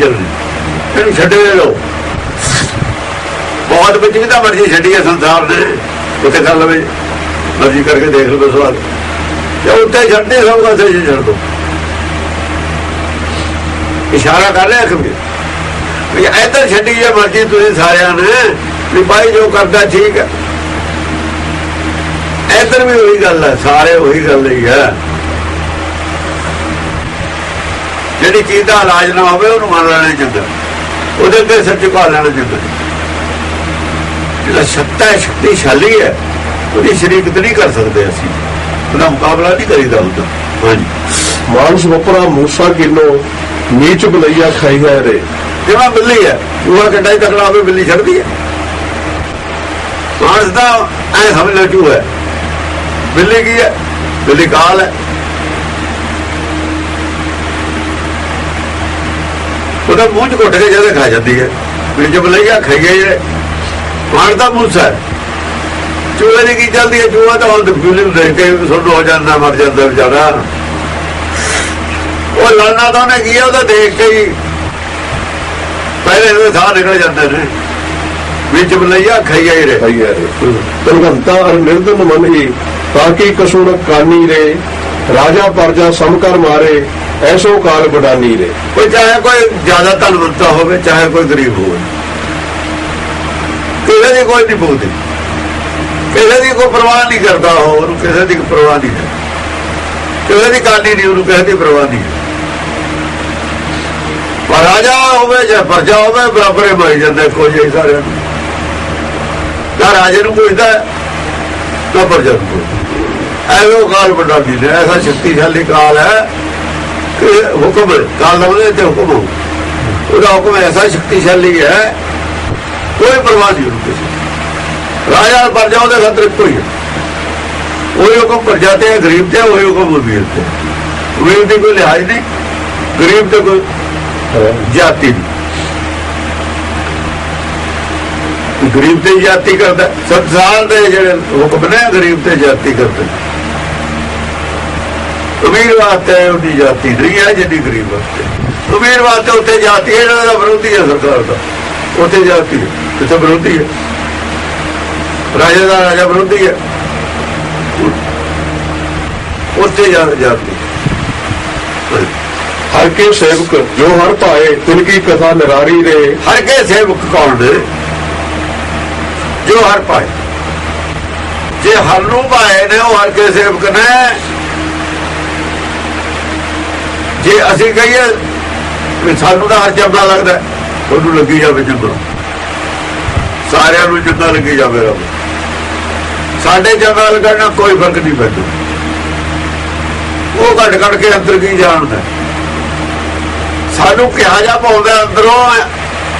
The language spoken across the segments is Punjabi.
ਚੱਲਣੀ ਇਹਨੂੰ ਛੱਡੇ ਲੋ ਬਹੁਤ ਵਿੱਚ ਵੀ ਤਾਂ ਮਰਜ਼ੀ ਛੱਡੀ ਹੈ ਸੰਸਾਰ ਨੇ ਉੱਥੇ ਕਰ ਲਵੇ। ਮਰਜ਼ੀ ਕਰਕੇ ਦੇਖ ਲਓ ਸਵਾਲ ਜੇ ਉੱਤੇ ਛੱਡਦੇ ਸਭ ਕਾਸੇ ਜੀ ਛੱਡ ਦੋ। ਇਸ਼ਾਰਾ ਕਰ ਰਿਹਾ ਕਬੀਰ ਵੀ ਇੱਧਰ ਛੱਡੀ ਜੇ ਮਰਜ਼ੀ ਤੁਸੀਂ ਸਾਰਿਆਂ ਨੇ। ਵੀ ਭਾਈ ਜੋ ਕਰਦਾ ਠੀਕ ਹੈ। ਇੱਧਰ ਵੀ ਉਹੀ ਗੱਲ ਹੈ, ਸਾਰੇ ਉਹੀ ਗੱਲ ਹੀ ਹੈ। ਜਿਹੜੀ ਚੀਜ਼ ਦਾ ਇਲਾਜ ਨਾ ਹੋਵੇ ਉਹਨੂੰ ਮੰਨ ਲੈਣਾ ਚੰਗਾ। ਉਹਦੇ ਅੱਗੇ ਸਿਰ ਝੁਕਾ ਲੈਣਾ ਚੰਗਾ। ਜਿਹੜਾ ਸੱਤਾ ਸ਼ਕਤੀਸ਼ਾਲੀ ਹੈ ਉਹਦੀ ਸ਼ਰੀਕਤ ਨਹੀਂ ਕਰ ਸਕਦੇ ਅਸੀਂ। ਉਹਦਾ ਮੁਕਾਬਲਾ ਨਹੀਂ ਕਰੀਦਾ ਹੁੰਦਾ ਹਾਂਜੀ। ਮਾਨਸ ਵਪਰਾ ਮੂਸਾ ਕਿਨੋ ਨੀਚ ਬਲਈਆ ਖਾਈ ਹੈ ਰੇ। ਜਿਵੇਂ ਬਿੱਲੀ ਹੈ ਉਹ ਕੰਡਾ ਹੀ ਤਕੜਾ ਹੋਵੇ ਬਿੱਲੀ ਛੱਡਦੀ ਹੈ। ਮਾਨਸ ਦਾ ਐ ਸਮਝ ਲਓ ਚੂਹਾ ਹੈ। ਬਿੱਲੀ ਕੀ ਹੈ? ਬਿੱਲੀ ਕਾਲ ਹੈ। ਉਹਦਾ ਮੂੰਹ ਚ ਘੁੱਟ ਕੇ ਜਦੇ ਖਾ ਜਾਂਦੀ ਹੈ। ਵੀ ਜਬ ਲਈਆ ਖਾਈਏ ਜੇ ਮਾਨ ਦਾ ਮੂਸਾ ਚੂਹੇ ਦੀ ਕੀ ਚੱਲਦੀ ਹੈ? ਚੂਹਾ ਤਾਂ ਹੁਣ ਬਿੱਲੀ ਨੂੰ ਦੇਖ ਕੇ ਸੁਣ ਹੋ ਜਾਂਦਾ, ਮਰ ਜਾਂਦਾ ਵਿਚਾਰਾ। ਉਹ ਲੜਨਾ ਤਾਂ ਉਹਨੇ ਕੀ ਉਹਦਾ ਦੇਖ ਕੇ ਹੀ ਪਹਿਲੇ ਉਹਦੇ ਸਾਹ ਨਿਕਲ ਜਾਂਦੇ ਨੇ। ਵਿੱਚ ਬਲਈਆ ਖਾਈਆ ਹੀ। ਰਹੇ ਖਾਈ ਹੈ। ਤਨਗੰਤਾ ਅਰ ਨਿਰਦਨ ਮਨਹੀ ਤਾਕੀ ਕਸੂਰ ਕਾਨੀ ਰੇ? ਰਾਜਾ ਪਰਜਾ ਸਮਕਰ ਮਾਰੇ। ਐਸੋ ਕਾਲ ਬਡਾਨੀ ਰੇ ਕੋਈ ਚਾਹੇ ਕੋਈ ਜ਼ਿਆਦਾ ਧਨਵੰਤਾ ਹੋਵੇ, ਚਾਹੇ ਕੋਈ ਗਰੀਬ ਹੋਵੇ। ਕਿਸੇ ਦੀ ਕੋਈ ਨਹੀਂ ਪੁੱਛਦੀ ਕਿਸੇ ਦੀ ਕੋਈ ਪਰਵਾਹ ਨਹੀਂ ਕਰਦਾ ਉਹ ਕਿਸੇ ਦੀ ਪਰਵਾਹ ਨਹੀਂ ਕਿਸੇ ਦੀ ਕਾਲੀ ਨਹੀਂ, ਉਹਨੂੰ ਕਿਸੇ ਦੀ ਪਰਵਾਹ ਨਹੀਂ ਪਰ ਰਾਜਾ ਹੋਵੇ ਜਾਂ ਪਰਜਾ ਹੋਵੇ, ਬਰਾਬਰੇ ਹੀ ਮਾਈ ਜਾਂਦੇ ਕੋਈ ਜਿਹੀ ਸਾਰਿਆਂ ਨੂੰ। ਨਾ ਰਾਜੇ ਨੂੰ ਪੁੱਛਦਾ ਨਾ ਪਰਜਾ ਨੂੰ ਪੁੱਛਦਾ ਐਵੇਂ ਉਹ ਕਾਲ ਵੱਡਾ ਦੀ ਨੇ ਐਸਾ ਸ਼ਕਤੀਸ਼ਾਲੀ ਕਾਲ ਹੈ। ਹੁਕਮ ਹੈ, ਕਾਲ ਦਾ ਤੇ ਹੁਕਮ ਉਹਦਾ ਹੁਕਮ ਐਸਾ ਸ਼ਕਤੀਸ਼ਾਲੀ ਹੈ ਕੋਈ ਪਰਵਾਹ ਨਹੀਂ ਉਹਨੂੰ ਰਾਜਾ ਪਰਜਾ ਉਹਦੇ ਖਤਰੇ ਕੋਈ ਹੈ। ਹੁਕਮ ਪਰਜਾ ਤੇ ਗਰੀਬ ਤੇ ਹੈ, ਹੁਕਮ ਅਮੀਰ ਤੇ ਅਮੀਰ ਦੀ ਕੋਈ ਲਿਹਾਜ਼ ਨਹੀਂ ਗਰੀਬ ਤੇ ਕੋਈ ਜਾਤੀ ਨਹੀਂ। ਗਰੀਬ ਤੇ ਜਾਤੀ ਕਰਦਾ ਸੰਸਾਰ ਦੇ ਜਿਹੜੇ ਹੁਕਮ ਨੇ ਗਰੀਬ ਤੇ ਜਾਤੀ ਕਰਦੇ। ਅਮੀਰ ਵਾਸਤੇ ਉਹਦੀ ਜਾਤੀ ਨਹੀਂ ਹੈ ਜਿੰਨੀ ਗਰੀਬ ਵਾਸਤੇ। ਅਮੀਰ ਵਾਸਤੇ ਉੱਥੇ ਜਾਤੀ ਹੈ ਇਹਨਾਂ ਦਾ ਵਿਰੋਧੀ ਹੈ ਸਰਕਾਰ ਦਾ। ਉੱਥੇ ਜਾਤੀ ਹੈ ਇੱਥੇ ਵਿਰੋਧੀ ਹੈ। ਰਾਜਾ ਦਾ ਰਾਜਾ ਵਿਰੋਧੀ ਹੈ। ਉੱਥੇ ਜਾਤੀ ਹਰ ਕੇ ਸੇਵਕ ਜੋ ਹਰ ਭਾਏ ਤਿਨ ਕੀ ਕਥਾ ਨਿਰਾਰੀ ਰੇ। ਹਰ ਕੇ ਸੇਵਕ ਕੌਣ ਨੇ? ਜੋ ਹਰ ਪਾਏ ਜੇ ਹਰ ਨੂੰ ਪਾਏ ਨੇ ਉਹ ਹਰ ਕੇ ਸੇਵਕ ਨੇ। ਜੇ ਅਸੀਂ ਕਹੀਏ ਵੀ ਸਾਨੂੰ ਤਾਂ ਹਰ ਚੰਗਾ ਲੱਗਦਾ ਉਹਨੂੰ ਲੱਗੀ ਜਾਵੇ ਚੰਗਾ ਸਾਰਿਆਂ ਨੂੰ ਚੰਗਾ ਲੱਗੀ ਜਾਵੇ ਰੱਬ। ਸਾਡੇ ਚੰਗਾ ਲੱਗਣ ਨਾਲ ਕੋਈ ਫ਼ਰਕ ਨਹੀਂ ਪੈਂਦਾ। ਉਹ ਘਟ ਘਟ ਕੇ ਅੰਦਰ ਕੀ ਜਾਣਦਾ ਸਾਨੂੰ ਕਿਹਾ ਜਾ ਪਾਉਂਦਾ ਅੰਦਰੋਂ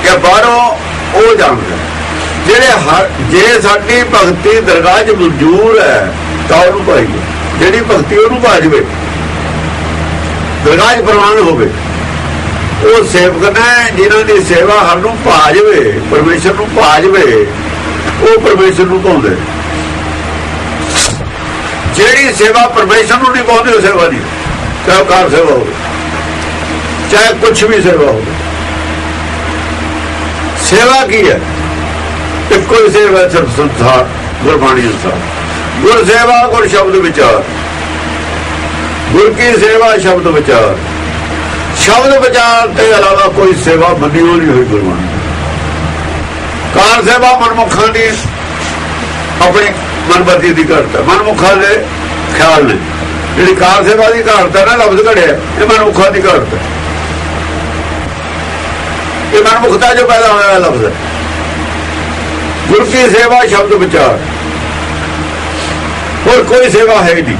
ਕਿ ਬਾਹਰੋਂ, ਉਹ ਜਾਣਦਾ ਜਿਹੜੇ ਹਰ ਜੇ ਸਾਡੀ ਭਗਤੀ ਦਰਗਾਹ 'ਚ ਮਨਜ਼ੂਰ ਹੈ, ਤਾਂ ਉਹਨੂੰ ਪਾਈਏ ਜਿਹੜੀ ਭਗਤੀ ਉਹਨੂੰ ਪਾ ਜਵੇ ਦਰਗਾਹ ਪ੍ਰਵਾਨ ਹੋਵੇ। ਉਹ ਸੇਵਕ ਨੇ ਜਿਨ੍ਹਾਂ ਦੀ ਸੇਵਾ ਹਰ ਨੂੰ ਪਾ ਜਵੇ ਪਰਮੇਸ਼ਰ ਨੂੰ ਭਾ ਜਵੇ ਉਹ ਪਰਮੇਸ਼ਰ ਨੂੰ ਪਾਉਂਦੇ ਜਿਹੜੀ ਸੇਵਾ ਪਰਮੇਸ਼ਰ ਨੂੰ ਨਹੀਂ ਪਾਉਂਦੀ, ਉਹ ਸੇਵਾ ਨਹੀਂ। ਚਾਹੇ ਉਹ ਕਾਰ ਸੇਵਾ ਹੋਵੇ, ਚਾਹੇ ਕੁਝ ਵੀ ਸੇਵਾ ਹੋਵੇ। ਸੇਵਾ ਕੀ ਹੈ? ਇੱਕੋ ਹੀ ਸੇਵਾ ਸਿਰਫ ਸੰਸਾਰ, ਗੁਰਬਾਣੀ ਸੰਸਾਰ ਗੁਰ ਸੇਵਾ ਗੁਰ ਸ਼ਬਦ ਵਿਚਾਰ। ਗੁਰ ਕੀ ਸੇਵਾ ਸ਼ਬਦ ਵਿਚਾਰ। ਸ਼ਬਦ ਵਿਚਾਰ ਤੇ ਇਲਾਵਾ ਕੋਈ ਸੇਵਾ ਮੰਨੀ ਹੋਈ ਨਹੀਂ ਹੋਈ ਗੁਰਬਾਣੀ ਕਾਰ ਸੇਵਾ ਮਨਮੁਖਾਂ ਦੀ, ਆਪਣੀ ਮਨਬਰਤੀ ਦੀ ਘਾਟ ਹੈ। ਮਨਮੁਖਾਂ ਦੇ ਖਿਆਲ ਨੇ। ਜਿਹੜੀ ਕਾਰ ਸੇਵਾ ਦੀ ਘਾਟ ਹੈ ਨਾ, ਲਫ਼ਜ਼ ਘੜਿਆ ਇਹ ਮਨਮੁਖਾਂ ਦੀ ਘਾਟ ਹੈ। ਇਹ ਮਨਮੁਖਤਾ ਜੋ ਪੈਦਾ ਹੋਇਆ ਲਫ਼ਜ਼ ਹੈ। ਗੁਰ ਕੀ ਸੇਵਾ ਸ਼ਬਦ ਵਿਚਾਰ। ਹੋਰ ਕੋਈ ਸੇਵਾ ਹੈ ਨਹੀਂ।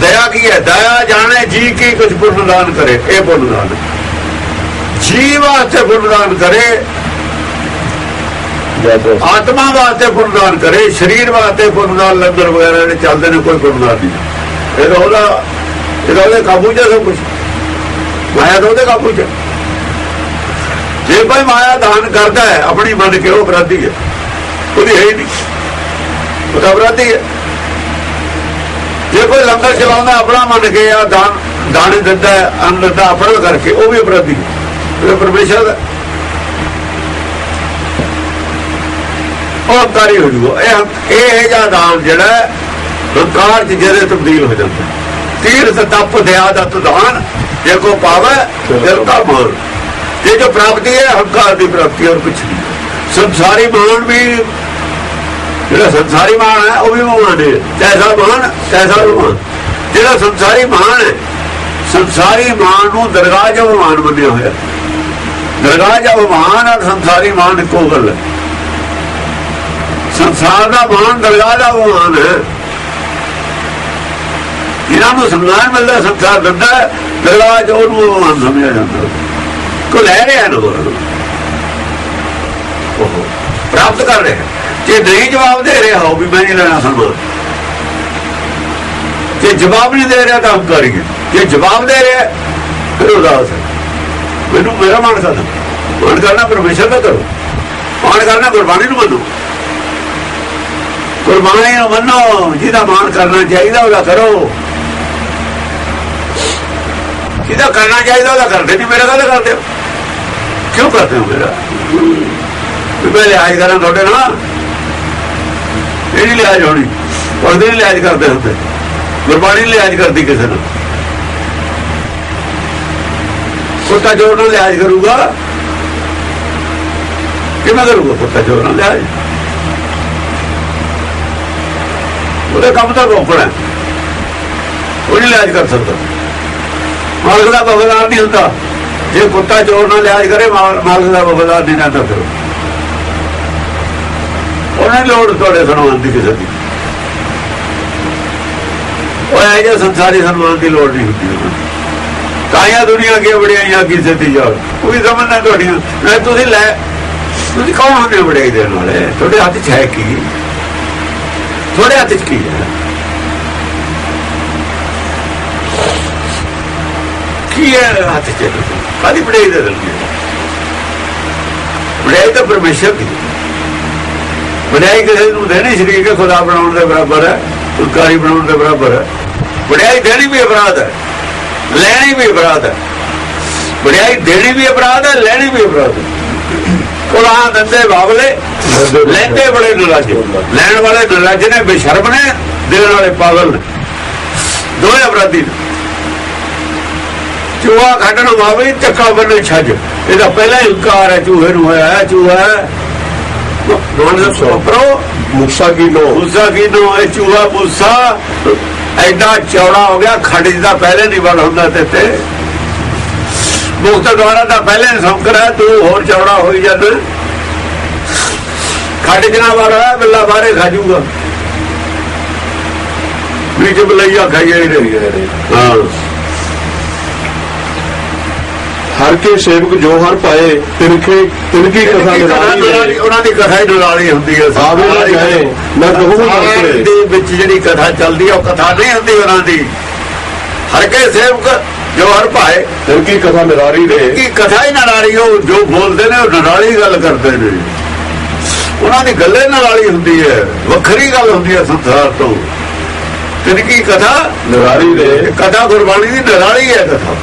ਦਇਆ ਕੀ ਹੈ? ਦਇਆ ਜਾਣੇ, ਜੀ ਕੀ ਕੁਝ ਪੁੰਨ ਕਰੇ? ਇਹ ਪੁੰਨ ਦਾਨ ਵਾਸਤੇ ਪੁੰਨ ਕਰੇ। ਆਤਮਾ ਵਾਸਤੇ ਪੁੰਨ ਕਰੇ। ਸਰੀਰ ਵਾਸਤੇ ਪੁੰਨ ਲੰਗਰ ਵਗੈਰਾ ਜਿਹੜੇ ਚੱਲਦੇ ਨੇ, ਕੋਈ ਪੁੰਨ ਨਹੀਂ। ਇਹ ਉਹਦਾ ਇਹ ਉਹਦੇ ਕਾਬੂ 'ਚ ਸਭ ਕੁਝ ਮਾਇਆ ਤਾਂ ਉਹਦੇ ਕਾਬੂ 'ਚ ਜੇ ਭਾਈ ਮਾਇਆ ਦਾਨ ਕਰਦਾ ਹੈ, ਆਪਣੀ ਮੰਨ ਕੇ ਉਹ ਅਪਰਾਧੀ ਹੈ। ਉਹਦੀ ਹੈ ਹੀ ਨਹੀਂ। ਉਹ ਅਪਰਾਧੀ ਹੈ। ਜੇ ਕੋਈ ਲੰਗਰ ਚਲਾਉਂਦਾ ਆਪਣਾ ਮੰਨ ਕੇ ਆ ਦਾਨ ਦਾਣੇ ਦਿੰਦਾ ਅੰਨ ਦਿੰਦਾ ਆਪਣਾ ਕਰਕੇ ਉਹ ਵੀ ਅਪਰਾਧੀ ਹੈ। ਇਹ ਪਰਮੇਸ਼ਰ ਦਾ ਉਹ ਹੰਕਾਰੀ ਹੋ ਜੂਗਾ ਇਹ ਇਹ ਹੈ ਜਾਂ ਦਾਨ ਜਿਹੜਾ ਹੰਕਾਰ ਚ ਜਿਹੜੇ ਤਬਦੀਲ ਹੋ ਜਾਂਦਾ। ਤੀਰਥ ਤਪ ਦਿਆ ਦਾ ਤੁਦਾਨ ਜੇ ਕੋ ਪਾਵੇ ਦਿਲ ਦਾ ਮਾਨ ਇਹ ਜੋ ਪ੍ਰਾਪਤੀ ਹੈ ਹੰਕਾਰ ਦੀ ਪ੍ਰਾਪਤੀ ਔਰ ਕੁਛ ਨਹੀਂ ਸੰਸਾਰੀ ਮਾਨ ਵੀ ਜਿਹੜਾ ਸੰਸਾਰੀ ਮਾਨ ਹੈ, ਉਹ ਵੀ ਮਾਨ ਹੈ ਜੈਸਾ ਮਾਨ ਤੈਸਾ ਮਾਨ ਜਿਹੜਾ ਸੰਸਾਰੀ ਮਾਨ ਹੈ, ਸੰਸਾਰੀ ਮਾਨ ਨੂੰ ਦਰਗਾਹ ਜੋ ਮਾਨ ਮੰਨਿਆ ਹੋਇਆ। ਦਰਗਾਹ ਜੋ ਮਾਨ ਔਰ ਸੰਸਾਰੀ ਮਾਨ ਇੱਕੋ ਗੱਲ ਹੈ। ਸੰਸਾਰ ਦਾ ਮਾਨ ਦਰਗਾਹ ਦਾ ਮਾਨ ਹੈ। ਇਹਨਾਂ ਨੂੰ ਸਨਮਾਨ ਮਿਲਦਾ ਸੰਸਾਰ ਦਿੰਦਾ ਦਰਗਾਹ ਜੋ ਉਹਨੂੰ ਮਾਨ ਸਮਝਿਆ ਜਾਂਦਾ। ਕੋ ਲੈ ਰਿਹਾ ਨਾ ਉਹ ਪ੍ਰਾਪਤ ਕਰ ਰਿਹਾ ਜੇ ਨਹੀਂ ਜਵਾਬ ਦੇ ਰਿਹਾ ਹੋ ਵੀ ਮੈਂ ਨਹੀਂ ਲੈਣਾ ਸਨਮਾਨ ਜੇ ਜਵਾਬ ਨਹੀਂ ਦੇ ਰਿਹਾ ਤਾਂ ਹੰਕਾਰੀ ਹੈ ਜੇ ਜਵਾਬ ਦੇ ਰਿਹਾ, ਫਿਰ ਉਦਾਸ ਹੈ। ਮੈਨੂੰ ਮੇਰਾ ਮਾਨ ਕਰਨਾ। ਮਾਨ ਕਰਨਾ ਪਰਮੇਸ਼ਰ ਦਾ ਕਰੋ। ਮਾਨ ਕਰਨਾ ਗੁਰਬਾਣੀ ਨੂੰ ਮੰਨੋ। ਗੁਰਬਾਣੀ ਨੂੰ ਮੰਨੋ, ਜਿਹਦਾ ਮਾਨ ਕਰਨਾ ਚਾਹੀਦਾ ਉਹਦਾ ਕਰੋ। ਜਿਹਦਾ ਕਰਨਾ ਚਾਹੀਦਾ ਉਹਦਾ ਕਰਦੇ ਨਹੀਂ। ਮੇਰਾ ਗੱਲ ਕਰਦੇ ਹੋ? ਕਿਉਂ ਕਰਦੇ ਹੋ ਮੇਰਾ? ਮੈਂ ਲਿਹਾਜ਼ ਕਰਾਂ ਤੁਹਾਡੇ ਨਾਲ। ਇਹ ਨਹੀਂ ਲਿਹਾਜ਼ ਹੋਣੀ ਪਰਦੇ ਨਹੀਂ ਲਿਹਾਜ਼ ਕਰਦੇ ਹੁੰਦੇ। ਗੁਰਬਾਣੀ ਨਹੀਂ ਕਰਦੀ ਕਿਸੇ ਨੂੰ। ਕੁੱਤਾ ਜੋੜ ਨਾਲ ਲਿਹਾਜ਼ ਕਰੂਗਾ, ਕਿਵੇਂ ਕਰੂਗਾ ਕੁੱਤਾ ਜੋੜ ਨਾਲ ਲਿਹਾਜ਼ ਉਹਦੇ ਕੰਮ ਤਾਂ ਰੋਕਣਾ ਹੈ। ਉਹ ਨਹੀਂ ਲਿਹਾਜ਼ ਕਰ ਸਕਦਾ। ਮਾਲਕ ਦਾ ਵਫਾਦਾਰ ਨਹੀਂ ਹੁੰਦਾ। ਜੇ ਕੁੱਤਾ ਚੋਰ ਨਾਲ ਲਿਹਾਜ਼ ਕਰੇ ਮਾਲਕ ਦਾ ਵਫਾਦਾਰ ਨਹੀਂ ਤਾਂ ਫਿਰ। ਉਹਨਾਂ ਲੋੜ ਤੁਹਾਡੇ ਸਨਮਾਨ ਦੀ ਕਿਸੇ ਦੀ। ਉਹ ਇਹ ਜੇ ਸੰਸਾਰੀ ਸਨਮਾਨ ਦੀ ਲੋੜ ਨਹੀਂ ਹੁੰਦੀ ਉਹਨਾਂ ਨੂੰ। ਕਾਇਆ ਦੁਨੀਆ ਕੀ ਬੜੀਆਂ ਕਿਸੇ ਦੀ ਜਾਓ। ਉਹ ਵੀ ਸਮਝਣਾ ਤੁਹਾਡੀਆਂ। ਮੈਂ ਤੁਸੀਂ ਲੈ, ਤੁਸੀਂ ਕੌਣ ਹੁੰਦੇ ਹੋ ਬੜਾਈ ਦੇਣ ਵਾਲੇ? ਤੁਹਾਡੇ ਹੱਥ 'ਚ ਹੈ ਕੀ? ਤੁਹਾਡੇ ਹੱਥ 'ਚ ਕੀ ਹੈ? ਕੀ ਹੈ ਹੱਥ 'ਚ? ਕਾਦੀ ਬੜਾਈ ਦੇ ਦਿਲ ਬੜਾਈ ਤਾਂ ਪਰਮੇਸ਼ਰ ਦੀ। ਵਡਿਆਈ ਕਿਸੇ ਨੂੰ ਦੇਣੀ ਸ਼ਰੀਕ ਹੈ ਖੁਦਾ ਬਣਾਉਣ ਦੇ ਬਰਾਬਰ ਹੈ ਉਕਾਰੀ ਬਣਾਉਣ ਦੇ ਬਰਾਬਰ ਹੈ। ਬੜਾਈ ਦੇਣੀ ਵੀ ਅਪਰਾਧ ਹੈ, ਲੈਣੀ ਵੀ ਅਪਰਾਧ ਹੈ। ਬੜਾਈ ਦੇਣੀ ਵੀ ਅਪਰਾਧ ਹੈ, ਲੈਣੀ ਵੀ ਅਪਰਾਧ ਹੈ। ਕੁਲਾਂ ਦੰਦੇ ਬਾਬਲੇ, ਲੈਂਦੇ ਬੜੇ ਨਰਾਜ। ਲੈਣ ਵਾਲੇ ਨਰਾਜ ਨੇ, ਬੇਸ਼ਰਮ ਨੇ ਦੇਣ ਵਾਲੇ ਪਾਗਲ ਨੇ। ਦੋਵੇਂ ਅਪਰਾਧੀ ਨੇ। ਚੂਹਾ ਖੱਟਣ ਵਾਵੇ ਚੱਕਾ ਬੰਨੇ ਛੱਜ। ਇਹਦਾ ਪਹਿਲਾ ਹੀ ਹੰਕਾਰ ਹੈ, ਚੂਹੇ ਨੂੰ ਹੋਇਆ ਚੂਹਾ ਸੋਪਰੋ ਮੁਕਸਾ ਕੀ ਲੋ ਮੂਸਾ ਕੀ ਨੋ? ਇਹ ਚੂਹਾ ਮੂਸਾ। ਐਡਾ ਚੌੜਾ ਹੋ ਗਿਆ ਖੱਡ ਦਾ ਪਹਿਲੇ ਨਹੀਂ ਬਣ ਹੁੰਦਾ ਤੇ ਤੇ ਮੁਕਤ ਦੁਆਰਾ ਦਾ ਪਹਿਲੇ ਸੰਕਰ ਤੂੰ ਹੋਰ ਚੌੜਾ ਹੋਈ ਜਦ ਖੱਡ ਜਨਾ ਵਾਲਾ ਬਿੱਲਾ ਬਾਰੇ ਖਾਜੂਗਾ ਵਿੱਚ ਬਲਈਆ ਖਾਈਏ ਹੀ ਰਹੀ ਹੈ ਹਾਂ। ਹਰ ਕੇ ਸੇਵਕ ਜੋ ਹਰ ਪਾਏ ਤਿਨਕੇ ਤਿਨਕੀ ਕਥਾ ਨਿਰਾਲੀ ਉਹਨਾਂ ਦੀ ਕਥਾ ਹੀ ਨਿਰਾਲੀ ਹੁੰਦੀ ਹੈ। ਆਵੇ ਨਾ ਕਹੂੰ ਨਾ ਕਰੇ। ਦੇ ਵਿੱਚ ਜਿਹੜੀ ਕਥਾ ਚੱਲਦੀ ਹੈ ਉਹ ਕਥਾ ਨਹੀਂ ਹੁੰਦੀ ਉਹਨਾਂ ਦੀ। ਹਰ ਕੇ ਸੇਵਕ ਜੋ ਹਰ ਭਾਏ ਤਿਨਕੀ ਕਥਾ ਨਿਰਾਲੀ ਦੇ ਕੀ ਕਥਾ ਹੀ ਨਿਰਾਲੀ ਉਹ ਜੋ ਬੋਲਦੇ ਨੇ ਉਹ ਨਿਰਾਲੀ ਗੱਲ ਕਰਦੇ ਨੇ। ਉਹਨਾਂ ਦੀ ਗੱਲੇ ਨਿਰਾਲੀ ਹੁੰਦੀ ਹੈ। ਵੱਖਰੀ ਗੱਲ ਹੁੰਦੀ ਹੈ ਸੰਸਾਰ ਤੋਂ। ਤਿਨਕੀ ਕਥਾ ਨਿਰਾਲੀ ਦੇ ਕਥਾ ਗੁਰਬਾਣੀ ਦੀ ਨਿਰਾਲੀ ਹੈ ਕਥਾ।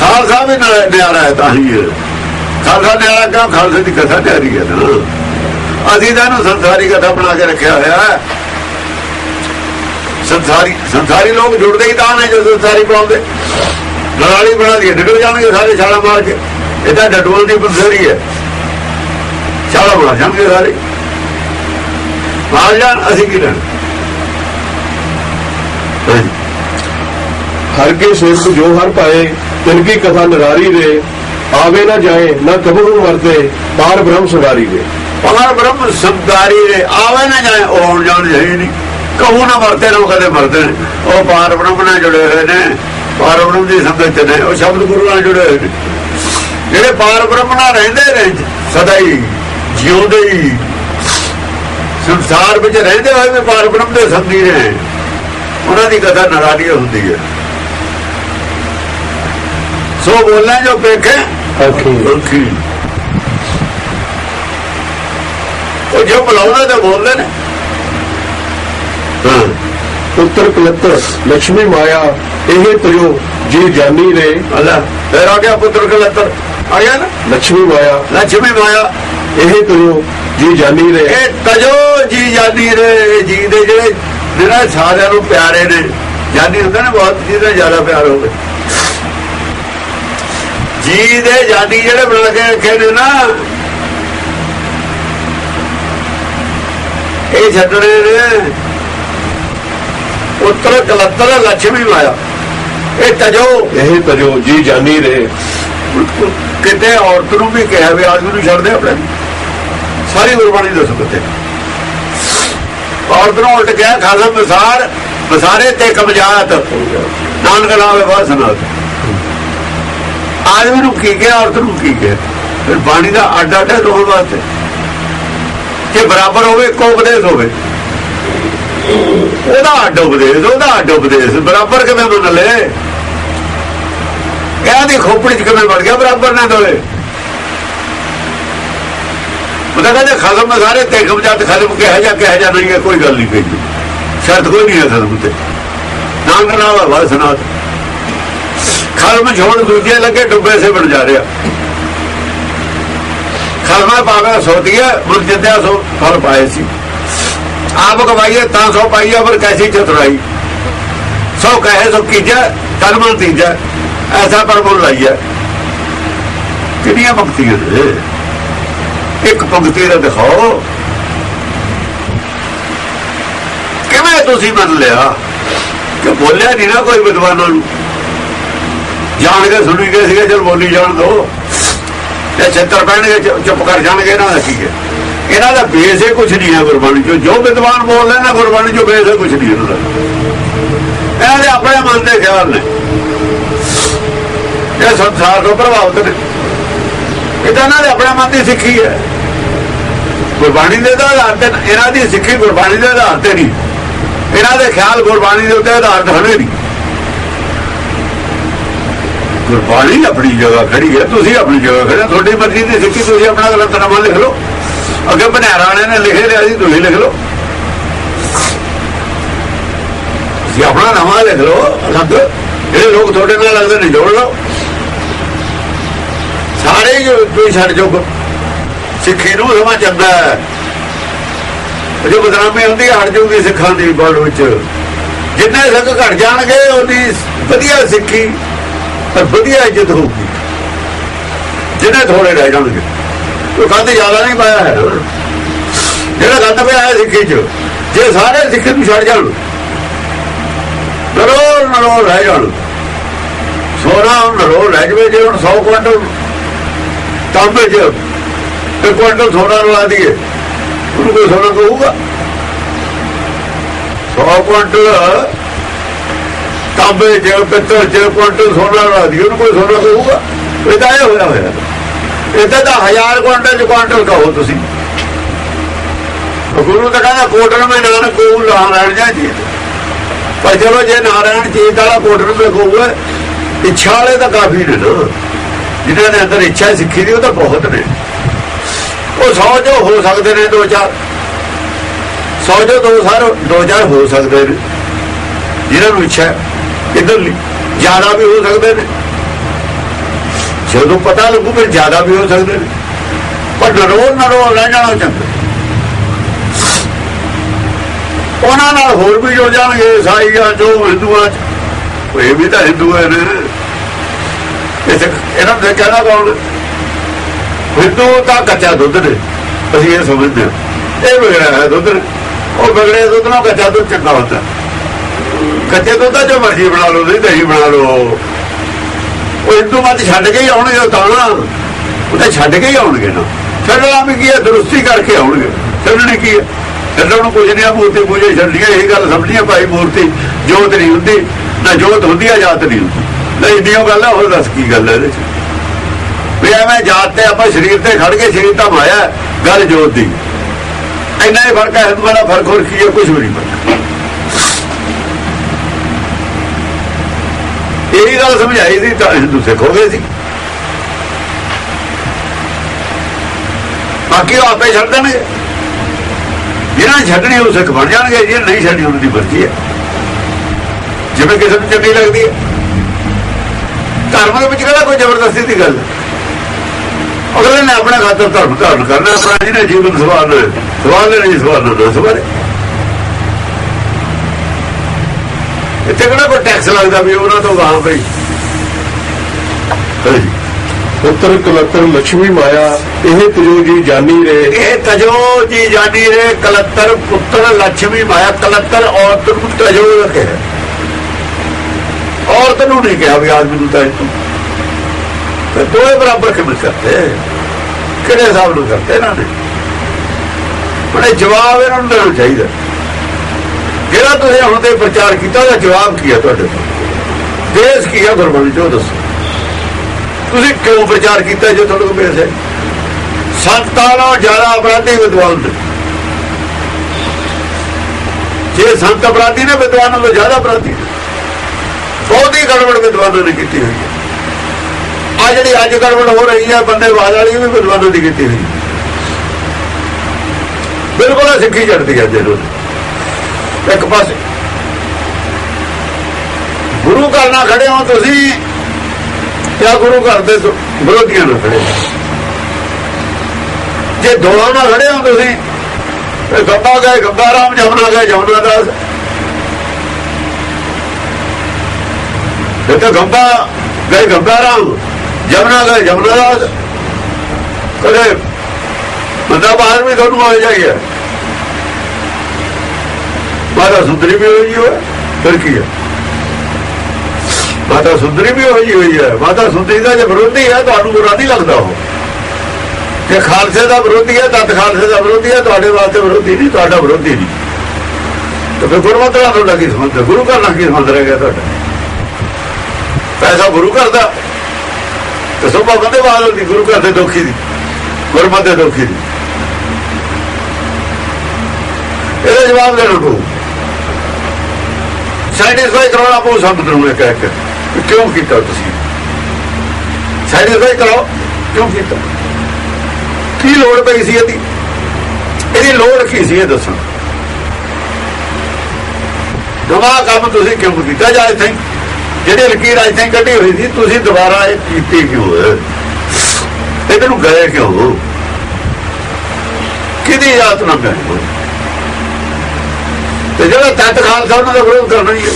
ਖਾਲਸਾ ਵੀ ਨਿਆਰਾ ਹੈ ਤਾਂ ਹੀ ਹੈ। ਖਾਲਸਾ ਨਿਆਰਾ ਕਿਉਂ? ਖਾਲਸੇ ਦੀ ਕਥਾ ਨਿਆਰੀ ਹੈ ਨਾ। ਅਸੀਂ ਤਾਂ ਇਹਨੂੰ ਸੰਸਾਰੀ ਕਥਾ ਬਣਾ ਕੇ ਰੱਖਿਆ ਹੋਇਆ ਹੈ। ਸੰਸਾਰੀ ਸੰਸਾਰੀ ਲੋਕ ਜੁੜਦੇ ਹੀ ਤਾਂ ਨੇ ਜੋ ਸੰਸਾਰੀ ਬਣਾਉਂਦੇ। ਨਿਰਾਲੀ ਬਣਾ ਦੀ ਡਿੱਗ ਜਾਣਗੇ ਸਾਰੇ ਛਾਲਾ ਮਾਰ ਕੇ। ਇਹ ਤਾਂ ਦੀ ਬੰਦਰੀ ਹੈ। ਛਾਲਾ ਬਣਾ ਜਾਣਗੇ ਸਾਰੇ। ਮਾਰ ਜਾਣ, ਅਸੀਂ ਕੀ ਲੈਣ? ਹਰ ਕੇ ਸੇਵਕ ਜੋ ਹਰ ਪਾਏ ਤਿਨਕੀ ਕਥਾ ਨਿਰਾਲੀ ਦੇ, ਆਵੇ ਨਾ ਜਾਏ, ਨਾ ਕਬੂ ਮਰਦੇ ਪਾਰ ਬ੍ਰਹਮ ਸੰਗਾਰੀ ਦੇ। ਪਗਰ ਬ੍ਰਹਮ ਸੰਦਾਰੀ ਦੇ, ਆਵੇ ਨਾ ਜਾਏ, ਉਹ ਆਉਣ ਜਾਣ ਜਾਈ ਨਹੀਂ। ਕਹੂ ਨਾ ਮਰਦੇ ਨਾ ਕਦੇ ਮਰਦੇ ਉਹ ਪਾਰ ਬ੍ਰਹਮ ਨਾਲ ਜੁੜੇ ਹੋਏ ਨੇ। ਪਾਰ ਬ੍ਰਹਮ ਦੀ ਸੰਗਤ ਚ ਨੇ, ਉਹ ਸ਼ਬਦ ਗੁਰੂ ਨਾਲ ਜੁੜੇ ਹੋਏ ਨੇ। ਜਿਹੜੇ ਪਾਰ ਬ੍ਰਹਮ ਨਾਲ ਰਹਿੰਦੇ ਨੇ ਸਦਾ ਹੀ ਜਿਉਂਦੇ ਹੀ ਸੰਸਾਰ ਵਿੱਚ ਰਹਿੰਦੇ ਹੋਏ ਵੀ ਪਾਰ ਬ੍ਰਹਮ ਦੇ ਸੰਗੀ ਨੇ। ਉਹਨਾਂ ਦੀ ਕਥਾ ਨਰਾਲੀ ਹੁੰਦੀ ਹੈ। ਸੋ ਬੋਲਣਾ ਜੋ ਪੇਖੇ ਅੱਖੀ ਉਹ ਜੋ ਬੁਲਾਉਣਾ ਤੇ ਬੋਲਦੇ ਨੇ ਉੱਤਰ 75 ਲక్ష్ਮੀ ਮਾਇਆ ਇਹ ਤਯੋ ਜੀ ਜਾਨੀ ਨੇ। ਅੱਲਾ ਫਿਰ ਆ ਗਿਆ ਪੁੱਤਰ 75 ਆ ਗਿਆ ਨਾ? ਲక్ష్ਮੀ ਮਾਇਆ। ਲక్ష్ਮੀ ਮਾਇਆ। ਇਹ ਤਯੋ ਜੀ ਜਾਨੀ ਨੇ। ਇਹ ਤਜੋ ਜੀ ਜਾਨੀ ਨੇ। ਜੀ ਦੇ ਜਿਹੜੇ ਜਿਹੜਾ ਸਾਰਿਆਂ ਨੂੰ ਪਿਆਰੇ ਨੇ। ਜਾਨੀ ਹੁੰਦਾ ਨਾ ਬਹੁਤ ਜਿਹਦਾ ਜ਼ਿਆਦਾ ਪਿਆਰ ਹੋਵੇ। ਜੀ ਦੇ ਜਾਨੀ ਜਿਹੜੇ ਬਣ ਕੇ ਰੱਖੇ ਨੇ ਨਾ ਇਹ ਛੱਡਣੇ ਨੇ। ਉੱਤਰ ਕਲੱਤਰ ਲక్ష్ਮੀ ਮਾਇਆ। ਇਹ ਤਜੋ। ਇਹ ਤਜੋ ਜੀ ਜਾਨੀ ਰੇ। ਕਿਤੇ ਔਰਤ ਨੂੰ ਵੀ ਕਿਹਾ ਵੀ ਆਦਮੀ ਨੂੰ ਛੱਡ ਦੇ ਆਪਣੇ। ਸਾਰੀ ਗੁਰਬਾਣੀ ਦੱਸੋ ਕਿਤੇ ਔਰਤ ਨੂੰ ਉਲਟ ਗਿਆ ਖਾਸਮ ਵਿਸਾਰ ਵਿਸਾਰੇ ਤੇ ਕਬਜਾਤ। ਨਾਨਕ ਨਾਮ ਸੁਨਾਤ ਆਦਮੀ ਨੂੰ ਕੀ ਕਿਹਾ, ਔਰਤ ਨੂੰ ਕੀ ਕਿਹਾ? ਫਿਰ ਬਾਣੀ ਦਾ ਅੱਡ ਅੱਡ ਦੋਹਾਂ ਵਾਸਤੇ ਕਿ ਬਰਾਬਰ ਹੋਵੇ, ਇੱਕੋ ਉਪਦੇਸ਼ ਹੋਵੇ। ਉਹਦਾ ਅੱਡ ਉਪਦੇਸ਼, ਉਹਦਾ ਅੱਡ ਉਪਦੇਸ਼। ਬਰਾਬਰ ਕਿਵੇਂ ਮੰਨ ਲੈ ਇਹਦੀ ਖੋਪੜੀ ਚ ਕਿਵੇਂ ਬਣ ਗਿਆ ਬਰਾਬਰ ਨਾ ਦੋਏ ਉਹਦਾ ਕਹਿੰਦੇ ਖਸਮ ਨੇ ਸਾਰੇ ਤੇ ਕਬਜਾਤ ਖਸਮ ਕਿਹਾ ਜਾ ਕਿਹਾ ਜਾ, ਨਹੀਂ ਹੈ, ਕੋਈ ਗੱਲ ਨਹੀਂ ਕਹੀ। ਸ਼ਰਤ ਕੋਈ ਨਹੀਂ ਹੈ ਖਸਮ ਤੇ। ਨਾਮ ਦਾ ਨਾਮ ਹੈ ਵਾਸਨਾਤ ਖਲਮ ਛੋੜ ਦੂਜੇ ਲੱਗੇ ਡੁੱਬੇ ਸੇ ਬਣ ਜਾ ਰਿਹਾ। ਖਸਮਾ ਪਾਵੇ ਸੋਤੀਆ ਮੁਰਜਦਿਆ ਸੋ ਫਲ ਪਾਏ ਸੀ। ਆਪ ਗਵਾਈਏ ਤਾਂ ਸੋ ਪਾਈਏ ਪਰ ਕੈਸੀ ਚਤੁਰਾਈ। ਸੋ ਕਹੇ ਸੋ ਕੀਜੈ ਕਰਮ ਤੀਜੈ, ਐਸਾ ਪਰਮੁਲ ਲਾਈਐ। ਕਿੰਨੀਆਂ ਪੰਕਤੀਆਂ ਨੇ? ਇੱਕ ਪੰਕਤੀ ਦਾ ਦਿਖਾਓ। ਕਿਵੇਂ ਤੁਸੀਂ ਮੰਨ ਲਿਆ? ਕਿ ਬੋਲਿਆ ਨਹੀਂ ਨਾ ਕੋਈ ਵਿਦਵਾਨਾਂ ਨੂੰ। ਜਾਣ ਕੇ ਸੁਣੀ ਗਏ ਸੀਗੇ, ਚਲ ਬੋਲੀ ਜਾਣ ਦੋ। ਇਹ ਛੇਤਰ ਪੈਣਗੇ, ਚੁੱਪ ਕਰ ਜਾਣਗੇ ਇਹਨਾਂ ਦਾ ਕੀ ਹੈ। ਇਹਨਾਂ ਦਾ ਬੇਸ ਹੀ ਕੁਝ ਨਹੀਂ ਹੈ ਗੁਰਬਾਣੀ ਚੋਂ। ਜੋ ਵਿਦਵਾਨ ਬੋਲਦੇ ਨੇ ਗੁਰਬਾਣੀ ਚੋਂ ਬੇਸ ਹੀ ਕੁਝ ਨਹੀਂ ਇਹਨਾਂ ਦਾ। ਇਹਨਾਂ ਦੇ ਆਪਣੇ ਮਨ ਦੇ ਖਿਆਲ ਨੇ। ਇਹ ਸੰਸਾਰ ਤੋਂ ਪ੍ਰਭਾਵਿਤ ਨੇ। ਇਹ ਤਾਂ ਇਹਨਾਂ ਦੇ ਆਪਣੇ ਮਨ ਦੀ ਸਿੱਖੀ ਹੈ। ਗੁਰਬਾਣੀ ਦੇ ਤਾਂ ਆਧਾਰ ਤੇ ਇਹਨਾਂ ਦੀ ਸਿੱਖੀ ਗੁਰਬਾਣੀ ਦੇ ਆਧਾਰ ਤੇ ਨਹੀਂ। ਇਹਨਾਂ ਦੇ ਖਿਆਲ ਗੁਰਬਾਣੀ ਦੇ ਉੱਤੇ ਆਧਾਰਿਤ ਹੋਣੇ ਨਹੀਂ। ਗੁਰਬਾਣੀ ਆਪਣੀ ਜਗ੍ਹਾ ਖੜੀ ਹੈ, ਤੁਸੀਂ ਆਪਣੀ ਜਗ੍ਹਾ ਖੜੇ ਤੁਹਾਡੀ ਮਰਜ਼ੀ ਦੀ ਸਿੱਖੀ ਤੁਸੀਂ ਆਪਣਾ ਗਲਤਨਾਮਾ ਲਿਖ ਲਓ। ਅੱਗੇ ਬਨਿਆਰਾਣੇ ਨੇ ਲਿਖੇ ਲਿਆ ਸੀ, ਤੁਸੀਂ ਲਿਖ ਲਓ। ਤੁਸੀਂ ਆਪਣਾ ਨਾਮਾ ਲਿਖ ਲਓ, ਅਲੱਗ। ਜਿਹੜੇ ਲੋਕ ਤੁਹਾਡੇ ਨਾਲ ਲੱਗਦੇ ਨੇ, ਜੋੜ ਲਓ। ਸਾਰੇ ਤੁਸੀਂ ਛੱਡ ਜੋ ਸਿੱਖੀ ਨੂੰ ਸਮਾਂ ਚੰਦਾ ਜੋ ਬਦਨਾਮੀ ਹੁੰਦੀ, ਹਟ ਜਾਊਗੀ ਸਿੱਖਾਂ ਦੀ ਬਲ ਵਿੱਚ। ਜਿੰਨੇ ਸਿੱਖ ਘਟ ਜਾਣਗੇ ਉਹਦੀ ਵਧੀਆ ਸਿੱਖੀ ਪਰ ਵਧੀਆ ਇੱਜ਼ਤ ਹੋਊਗੀ। ਜਿਹੜੇ ਥੋੜੇ ਰਹਿ ਜਾਣਗੇ। ਉਹ ਗੰਦ ਜ਼ਿਆਦਾ ਨਹੀਂ ਪਾਇਆ ਹੈ। ਜਿਹੜਾ ਗੰਦ ਪਿਆ ਹੈ ਸਿੱਖੀ 'ਚ, ਜੇ ਸਾਰੇ ਸਿੱਖੀ ਨੂੰ ਛੱਡ ਜਾਣ, ਨਰੋਲ ਨਰੋਲ ਰਹਿ ਜਾਣ। ਸੋਨਾ ਨਰੋਲ ਰਹਿ ਜਵੇ, ਜੇ ਹੁਣ 100 ਕੁਇੰਟਲ ਤਾਂਬੇ 'ਚ ਤੇ ਕੁਇੰਟਲ ਸੋਨਾ ਲਾ ਦਈਏ। ਉਹਨੂੰ ਕੋਈ ਸੋਨਾ ਕਹੂਗਾ? 100 ਕੁਇੰਟਲ ਤਾਂਬੇ 'ਚ ਪਿੱਤਲ 'ਚ ਕੁਇੰਟਲ ਸੋਨਾ ਲਾ ਦਈਏ ਉਹਨੂੰ ਕੋਈ ਸੋਨਾ ਕਹੂਗਾ ਇਹ ਤਾਂ ਇਹ ਹੋਇਆ ਹੋਇਆ। ਇੱਥੇ ਤਾਂ ਹਜ਼ਾਰ ਕੁਇੰਟਲ 'ਚ ਕੁਇੰਟਲ ਕਹੋ ਤੁਸੀਂ। ਗੁਰੂ ਤਾਂ ਕਹਿੰਦਾ ਕੋਟਰ ਮੈਂ ਨਾਨਕ ਕੋ ਲਾ ਲੈਣ ਜੀ ਪਰ ਚਲੋ ਜੇ ਨਾਰਾਇਣ ਚੀਜ਼ ਵਾਲਾ ਕੋਟਰ ਮੇ ਕਹੂਗਾ ਇੱਛਾ ਵਾਲੇ ਤਾਂ ਕਾਫੀ ਨੇ ਨਾ। ਜਿਨ੍ਹਾਂ ਦੇ ਅੰਦਰ ਇੱਛਾ ਸਿੱਖੀ ਦੀ, ਉਹ ਤਾਂ ਬਹੁਤ ਨੇ। ਉਹ ਸੌ ਜੋ ਹੋ ਸਕਦੇ ਨੇ ਦੋ ਚਾਰ। ਸੌ ਜੋ ਦੋ ਸਾਰ, ਦੋ ਚਾਰ ਹੋ ਸਕਦੇ ਨੇ। ਜਿਹਨਾਂ ਨੂੰ ਇੱਛਾ ਇਧਰ ਜ਼ਿਆਦਾ ਵੀ ਹੋ ਸਕਦੇ ਨੇ। ਜਦੋਂ ਪਤਾ ਲੱਗੂ ਫਿਰ ਜ਼ਿਆਦਾ ਵੀ ਹੋ ਸਕਦੇ ਨੇ। ਪਰ ਨਰੋਲ ਨਰੋਲ ਰਹਿ ਜਾਣਾ ਚੰਗਾ। ਉਹਨਾਂ ਨਾਲ ਹੋਰ ਵੀ ਜੁੜ ਜਾਣਗੇ ਈਸਾਈਆਂ ਜੋ ਹਿੰਦੂਆਂ ਚ। ਇਹ ਵੀ ਤਾਂ ਹਿੰਦੂ ਹੈ ਨੇ। ਇਹਨਾਂ ਦੇ ਕਹਿਣਾ ਕੌਣ? ਹਿੰਦੂ ਤਾਂ ਕੱਚਾ ਦੁੱਧ ਨੇ। ਅਸੀਂ ਇਹ ਸਮਝਦੇ ਹਾਂ। ਇਹ ਵਿਗੜਿਆ ਹੈ ਦੁੱਧ ਨੇ। ਉਹ ਵਿਗੜਿਆ ਦੁੱਧ ਨਾਲ ਕੱਚਾ ਦੁੱਧ ਚੰਗਾ ਹੁੰਦਾ। ਕੱਚੇ ਦੁੱਧ ਦਾ ਜੋ ਮਰਜ਼ੀ ਬਣਾ ਲਓ ਨਹੀਂ ਦਹੀਂ ਬਣਾ ਲਓ। ਉਹ ਹਿੰਦੂ ਮਤ ਛੱਡ ਕੇ ਹੀ ਆਉਣਗੇ ਉਹ ਤਾਂ ਉਹ ਤਾਂ ਛੱਡ ਕੇ ਹੀ ਆਉਣਗੇ ਨਾ। ਛੱਡਣਾ ਵੀ ਕੀ ਹੈ ਦਰੁਸਤੀ ਕਰਕੇ ਆਉਣਗੇ। ਛੱਡਣੇ ਕੀ ਹੈ ਛੱਡਣ ਨੂੰ ਕੁਝ ਨਹੀਂ ਆ, ਮੂਰਤੀ ਪੂਜੇ ਛੱਡੀਆਂ ਇਹ ਗੱਲ ਸਮਝੀਆਂ ਭਾਈ ਮੂਰਤੀ, ਜੋਤ ਨਹੀਂ ਹੁੰਦੀ। ਨਾ ਜੋਤ ਹੁੰਦੀ ਆ, ਜਾਤ ਨਹੀਂ ਹੁੰਦੀ। ਨਾ ਇੰਨੀਓ ਗੱਲ ਆ, ਹੋਰ ਦੱਸ ਕੀ ਗੱਲ ਹੈ ਇਹਦੇ ਚ? ਵੀ ਐਵੇਂ ਜਾਤ ਤੇ ਆਪਾਂ ਸਰੀਰ ਤੇ ਖੜ ਕੇ ਸਰੀਰ ਤਾਂ ਮਾਇਆ, ਗੱਲ ਜੋਤ ਦੀ। ਇੰਨਾ ਹੀ ਫ਼ਰਕ ਹੈ ਹਿੰਦੂਆਂ ਦਾ ਫ਼ਰਕ ਹੋਰ ਕੀ ਹੈ ਕੁਝ ਵੀ ਨਹੀਂ ਫ਼ਰਕ ਇਹੀ ਗੱਲ ਸਮਝਾਈ ਸੀ ਤਾਂ ਹਿੰਦੂ ਸਿੱਖ ਹੋ ਗਏ ਸੀ। ਬਾਕੀ ਉਹ ਆਪੇ ਛੱਡ ਦੇਣਗੇ। ਜਿਹਨਾਂ ਨੇ ਛੱਡਣੀ ਉਹ ਸਿੱਖ ਬਣ ਜਾਣਗੇ, ਜਿਹਨਾਂ ਨਹੀਂ ਛੱਡਣੀ ਉਹਨਾਂ ਦੀ ਮਰਜ਼ੀ ਹੈ। ਜਿਵੇਂ ਕਿਸੇ ਨੂੰ ਚੰਗੀ ਲੱਗਦੀ ਹੈ। ਧਰਮ ਦੇ ਵਿੱਚ ਕਿਹੜਾ ਕੋਈ ਜ਼ਬਰਦਸਤੀ ਦੀ ਗੱਲ? ਅਗਲੇ ਨੇ ਆਪਣਾ ਖਾਤਰ ਧਰਮ ਧਾਰਨ ਕਰਨਾ, ਆਪਣਾ ਜਿਹਨੇ ਜੀਵਨ ਸਵਾਰਨਾ ਹੈ। ਸਵਾਲ ਨਹੀਂ ਸਵਾਰਨਾ ਨਾ ਸਵਾਰੇ। ਇੱਥੇ ਕਿਹੜਾ ਕੋਈ ਟੈਕਸ ਲੱਗਦਾ ਵੀ ਉਹਨਾਂ ਤੋਂ ਗਾਂ ਪਈ ਉਤਰ ਕਲਤਰ ਲక్ష్ਮੀ ਮਾਇਆ ਇਹ ਤਜੋ ਜੀ ਜਾਨੀ ਰੇ ਇਹ ਤਜੋ ਜੀ ਜਾਨੀ ਰੇ ਕਲਤਰ ਪੁੱਤਰ ਲక్ష్ਮੀ ਮਾਇਆ ਕਲਤਰ ਔਰਤ ਨੂੰ ਤਜੋ ਰੱਖਿਆ ਔਰਤ ਨੂੰ ਨਹੀਂ ਕਿਹਾ ਵੀ ਆਦਮੀ ਨੂੰ ਤਜੋ ਤੇ। ਦੋਏ ਬਰਾਬਰ ਕਿਵੇਂ ਕਰਦੇ? ਕਿਹੜੇ ਹਿਸਾਬ ਨੂੰ ਕਰਦੇ ਇਹਨਾਂ ਨੇ? ਬੜੇ ਜਵਾਬ ਇਹਨਾਂ ਨੂੰ ਦੇਣਾ ਚਾਹੀਦਾ। ਜਿਹੜਾ ਤੁਸੀਂ ਹੁਣ ਤੇ ਪ੍ਰਚਾਰ ਕੀਤਾ ਉਹਦਾ ਜਵਾਬ ਕੀ ਹੈ ਤੁਹਾਡੇ ਕੋਲ ਦੇਸ਼ ਕੀ ਹੈ ਗੁਰਬਾਣੀ ਚੋਂ ਦੱਸੋ। ਤੁਸੀਂ ਕਿਉਂ ਪ੍ਰਚਾਰ ਕੀਤਾ ਜੇ ਤੁਹਾਡੇ ਕੋਲ ਪੈਸੇ? ਸੰਤਾਂ ਨਾਲੋਂ ਜ਼ਿਆਦਾ ਅਪਰਾਧੀ ਵਿਦਵਾਨ ਦੇ ਜੇ ਸੰਤ ਅਪਰਾਧੀ ਨੇ, ਵਿਦਵਾਨਾਂ ਤੋਂ ਜ਼ਿਆਦਾ ਅਪਰਾਧੀ ਨੇ। ਬਹੁਤ ਹੀ ਗੜਬੜ ਵਿਦਵਾਨਾਂ ਨੇ ਕੀਤੀ ਹੋਈ ਹੈ। ਆ ਜਿਹੜੀ ਅੱਜ ਗੜਬੜ ਹੋ ਰਹੀ ਹੈ, ਬੰਦੇ ਬਾਦ ਵਾਲੀ ਵੀ ਵਿਦਵਾਨਾਂ ਦੀ ਕੀਤੀ ਹੋਈ ਬਿਲਕੁਲ ਸਿੱਖੀ ਚੜਦੀ ਹੈ ਜਿਹਨੂੰ ਇੱਕ ਪਾਸੇ। ਗੁਰੂ ਘਰ ਨਾਲ ਖੜੇ ਹੋ ਤੁਸੀਂ, ਜਾਂ ਗੁਰੂ ਘਰ ਦੇ ਵਿਰੋਧੀਆਂ ਨਾਲ ਖੜੇ ਹੋ ਜੇ ਦੋਹਾਂ ਨਾਲ ਖੜੇ ਹੋ ਤੁਸੀਂ, ਤੇ ਗੰਗਾ ਗਏ, ਗੱਬਾ ਰਾਮ ਜਮਨਾ ਗਏ, ਜਮਨਾ ਦਾਸ ਜੇ ਗੱਬਾ ਗਏ ਗੰਗਾ ਰਾਮ, ਜਮਨਾ ਗਏ, ਜਮਨਾ ਦਾਸ ਕਦੇ ਬੰਦਾ ਬਾਹਰ ਵੀ ਤੁਹਾਨੂੰ ਹੋ ਜਾਈਏ। ਮਾਤਾ ਸੁੰਦਰੀ ਵੀ ਹੋਈ ਹੋਈ ਫਿਰ ਕੀ ਹੈ? ਮਾਤਾ ਸੁੰਦਰੀ ਵੀ ਹੋਈ ਹੋਈ ਹੈ, ਮਾਤਾ ਸੁੰਦਰੀ ਦਾ ਜੇ ਵਿਰੋਧੀ ਹੈ, ਤੁਹਾਨੂੰ ਬੁਰਾ ਨਹੀਂ ਲੱਗਦਾ ਉਹ। ਜੇ ਖਾਲਸੇ ਦਾ ਵਿਰੋਧੀ ਹੈ, ਤਦ ਖਾਲਸੇ ਦਾ ਵਿਰੋਧੀ ਹੈ, ਤੁਹਾਡੇ ਵਾਸਤੇ ਵਿਰੋਧੀ ਨਹੀਂ, ਤੁਹਾਡਾ ਵਿਰੋਧੀ ਨਹੀਂ। ਤੇ ਫਿਰ ਗੁਰਮਤਿ ਨਾਲ ਤੁਹਾਡਾ ਕੀ ਸੰਬੰਧ ਗੁਰੂ ਘਰ ਨਾਲ ਕੀ ਸੰਬੰਧ ਰਹਿ ਗਿਆ ਤੁਹਾਡਾ? ਪੈਸਾ ਗੁਰੂ ਘਰ ਦਾ? ਤੇ ਸੋਭਾ ਬੰਦੇ ਬਾਦਲ ਦੀ ਗੁਰੂ ਘਰ ਦੇ ਦੁਖੀ ਦੀ, ਗੁਰਮਤਿ ਦੇ ਦੁਖੀ ਦੀ। ਇਹਦਾ ਜਵਾਬ ਦੇਣਾ ਪਊ। ਸੈਟੀਸਫਾਈ ਕਰਾਉਣਾ ਪਊ ਸੰਤ ਨੂੰ ਇਹ ਕਹਿ ਕਿਉਂ ਕੀਤਾ ਤੁਸੀਂ? ਸੈਟੀਸਫਾਈ ਕਰਾਓ ਕਿਉਂ ਕੀਤਾ? ਕੀ ਲੋੜ ਪਈ ਸੀ ਇਹਦੀ? ਇਹਦੀ ਲੋੜ ਕੀ ਸੀ ਇਹ ਦੱਸੋ ਨਵਾਂ ਕੰਮ ਤੁਸੀਂ ਕਿਉਂ ਕੀਤਾ? ਜਾਂ ਇੱਥੇ ਜਿਹੜੇ ਲਕੀਰ ਅੱਜ ਤਾਈਂ ਕੱਢੀ ਹੋਈ ਸੀ, ਤੁਸੀਂ ਦੁਬਾਰਾ ਇਹ ਕੀਤੀ ਕਿਉਂ ਹੈ? ਇਹਦੇ ਗਏ ਕਿਉਂ? ਕਿਹਦੀ ਯਾਦ ਨਾ ਗਏ ਤੇ ਜਿਹੜਾ ਤਤ ਖਾਲਸਾ ਉਹਨਾਂ ਦਾ ਵਿਰੋਧ ਕਰਨਾ ਹੀ ਹੈ।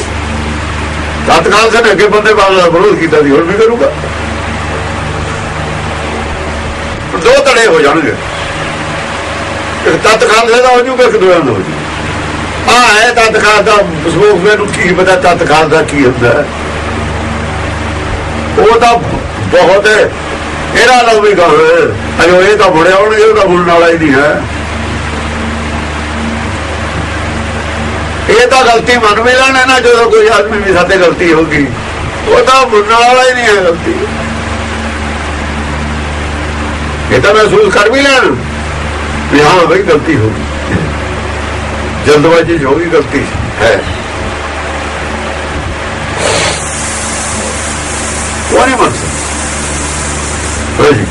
ਤਤ ਖਾਲਸਾ ਨੇ ਅੱਗੇ ਬੰਦੇ ਬਾਦ ਦਾ ਵਿਰੋਧ ਕੀਤਾ ਸੀ ਹੁਣ ਵੀ ਕਰੂਗਾ? ਦੋ ਤੜੇ ਹੋ ਜਾਣਗੇ। ਇੱਕ ਤਤ ਖਾਲਸੇ ਦਾ ਹੋ ਜੂਗਾ ਇੱਕ ਦੋਹਾਂ ਦਾ ਹੋ ਜੂ ਆ ਹੈ ਤਤ ਖਾਲਸਾ ਸੋਖ ਮੈਨੂੰ ਕੀ ਪਤਾ ਤਤ ਖਾਲਸਾ ਕੀ ਹੁੰਦਾ ਉਹ ਤਾਂ ਬਹੁਤ ਹੈ। ਇਹਦਾ ਲੋਕ ਵੀ ਕਹੇ ਅਜੋ ਇਹ ਤਾਂ ਬੁੜਿਆ ਹੋਣਗੇ ਉਹਦਾ ਬੁੜਨ ਵਾਲਾ ਹੀ ਨਹੀਂ ਹੈ। ਇਹ ਤਾਂ ਗਲਤੀ ਮੰਨ ਵੀ ਲੈਣਾ ਨਾ ਜਦੋਂ ਕੋਈ ਆਦਮੀ ਵੀ ਸਾਡੇ ਗਲਤੀ ਹੋ ਗਈ। ਉਹ ਤਾਂ ਮੰਨਣ ਵਾਲਾ ਹੀ ਨਹੀਂ ਹੈ ਗਲਤੀ। ਇਹ ਤਾਂ ਮਹਿਸੂਸ ਕਰ ਵੀ ਲੈਣ ਵੀ ਹਾਂ ਬਈ ਗਲਤੀ ਹੋ ਗਈ। ਜਲਦਬਾਜ਼ੀ 'ਚ ਹੋ ਗਈ ਗਲਤੀ, ਹੈ। ਉਹ ਨਹੀਂ ਮੰਨ ਸਕਦਾ ਹਾਂਜੀ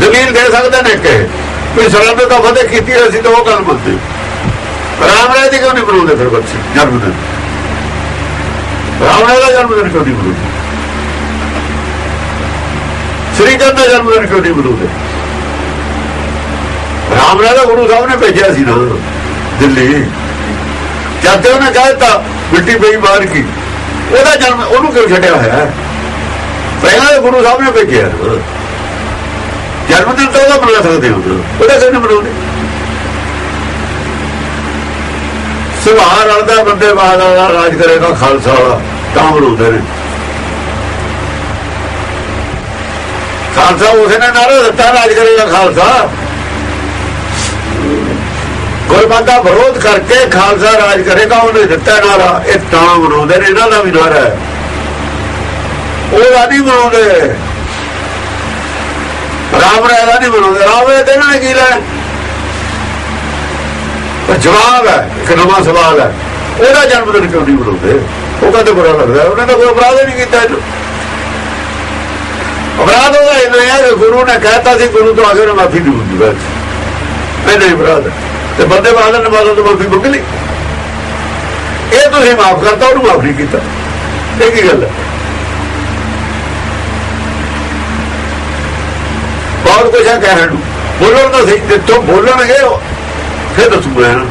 ਦਲੀਲ ਦੇ ਸਕਦੇ ਨੇ ਕਿ? ਕੋਈ ਸਰਹੱਦ ਤਾਂ ਫਤਿਹ ਕੀਤੀ ਹੋਈ ਸੀ ਤਾਂ ਉਹ ਗੱਲ ਮੰਨਦੇ। ਰਾਮ ਰਾਏ ਦੀ ਕਿਉਂ ਨਹੀਂ ਬਣਾਉਂਦੇ ਫਿਰ ਬੱਚੇ? ਜਨਮ ਦਿਨ। ਰਾਮ ਰਾਏ ਦਾ ਜਨਮ ਦਿਨ ਕਿਉਂ ਨਹੀਂ ਬਣਾਉਂਦੇ? ਸ੍ਰੀ ਚੰਦ ਦਾ ਜਨਮ ਦਿਨ ਕਿਉਂ ਨਹੀਂ ਬਣਾਉਂਦੇ? ਰਾਮ ਰਾਏ ਦਾ ਗੁਰੂ ਸਾਹਿਬ ਨੇ ਭੇਜਿਆ ਸੀ ਨਾ ਦਿੱਲੀ। ਜਦ ਤੇ ਉਹਨੇ ਕਹਿਤਾ ਮਿੱਟੀ ਪਈ ਮਾਰ ਕੀ? ਉਹਦਾ ਜਨਮ, ਉਹਨੂੰ ਕਿਉਂ ਛੱਡਿਆ ਹੋਇਆ? ਪਹਿਲਾਂ ਗੁਰੂ ਸਾਹਿਬ ਨੇ ਭੇਜਿਆ। ਜਨਮ ਦਿਨ ਤਾਂ ਉਹਦਾ ਬਣਾ ਸਕਦੇ ਹੋ। ਉਹਦਾ ਕਿਉਂ ਨਹੀਂ ਬਣਾਉਂਦੇ ਸੁਭਾਅ ਰਲਦਾ ਬੰਦੇ ਬਾਦ ਵਾਲਾ, ਰਾਜ ਕਰੇਗਾ ਖਾਲਸਾ ਵਾਲਾ, ਤਾਂ ਬਰੂਦੇ ਨੇ। ਖਾਲਸਾ ਉਸੇ ਨੇ ਨਾਰਾ ਦਿੱਤਾ, ਰਾਜ ਕਰੇਗਾ ਖਾਲਸਾ। ਕੋਈ ਬੰਦਾ ਵਿਰੋਧ ਕਰਕੇ ਖਾਲਸਾ, ਰਾਜ ਕਰੇਗਾ ਉਹਨੇ ਦਿੱਤਾ ਨਾਰਾ, ਇਹ ਤਾਂ ਬਣਾਉਂਦੇ ਨੇ, ਇਹਨਾਂ ਦਾ ਵੀ ਨਾਰਾ ਹੈ। ਉਹਦਾ ਨਹੀਂ ਬਣਾਉਂਦੇ ਰਾਮ ਰਾਏ ਦਾ ਨਹੀਂ ਬਣਾਉਂਦੇ ਰਾਮ ਰਾਏ ਦੇਣਾ ਕੀ ਲੈਣਾ? ਜਵਾਬ ਹੈ, ਇੱਕ ਨਵਾਂ ਸਵਾਲ ਹੈ। ਉਹਦਾ ਜਨਮ ਦਿਨ ਕਿਉਂ ਨਹੀਂ ਮਨਾਉਂਦੇ? ਉਹ ਕਹਿੰਦੇ ਬੁਰਾ ਲੱਗਦਾ। ਉਹਨਾਂ ਦਾ ਕੋਈ ਅਪਰਾਧ ਨਹੀਂ ਕੀਤਾ ਅਪਰਾਧ ਉਹਦਾ ਇਹਨਾਂ ਯਾਰ ਗੁਰੂ ਨੇ ਕਹਿਤਾ ਸੀ, ਗੁਰੂ ਤੋਂ ਅਗੇ ਮਾਫੀ ਦੀ ਹੁੰਦੀ ਬਸ। ਇਹ ਨਹੀਂ ਅਪਰਾਧ। ਤੇ ਬੰਦੇ ਬਾਦਲ ਨੇ ਬਾਦਲ ਤੋਂ ਮਾਫੀ ਮੰਗ ਲਈ। ਇਹ ਤੁਸੀਂ ਮਾਫ ਕਰਤਾ, ਉਹਨੂੰ ਮਾਫ ਨਹੀਂ ਕੀਤਾ। ਇਹ ਕੀ ਗੱਲ ਹੈ? ਬਹੁਤ ਕੁਝ ਹੈ ਕਹਿਣ ਨੂੰ? ਬੋਲਣ ਦਾ ਸਹੀ ਤੇ ਤੂੰ ਬੋਲਣਗੇ ਫਿਰ ਦੱਸੂਗਾ ਇਹਨਾਂ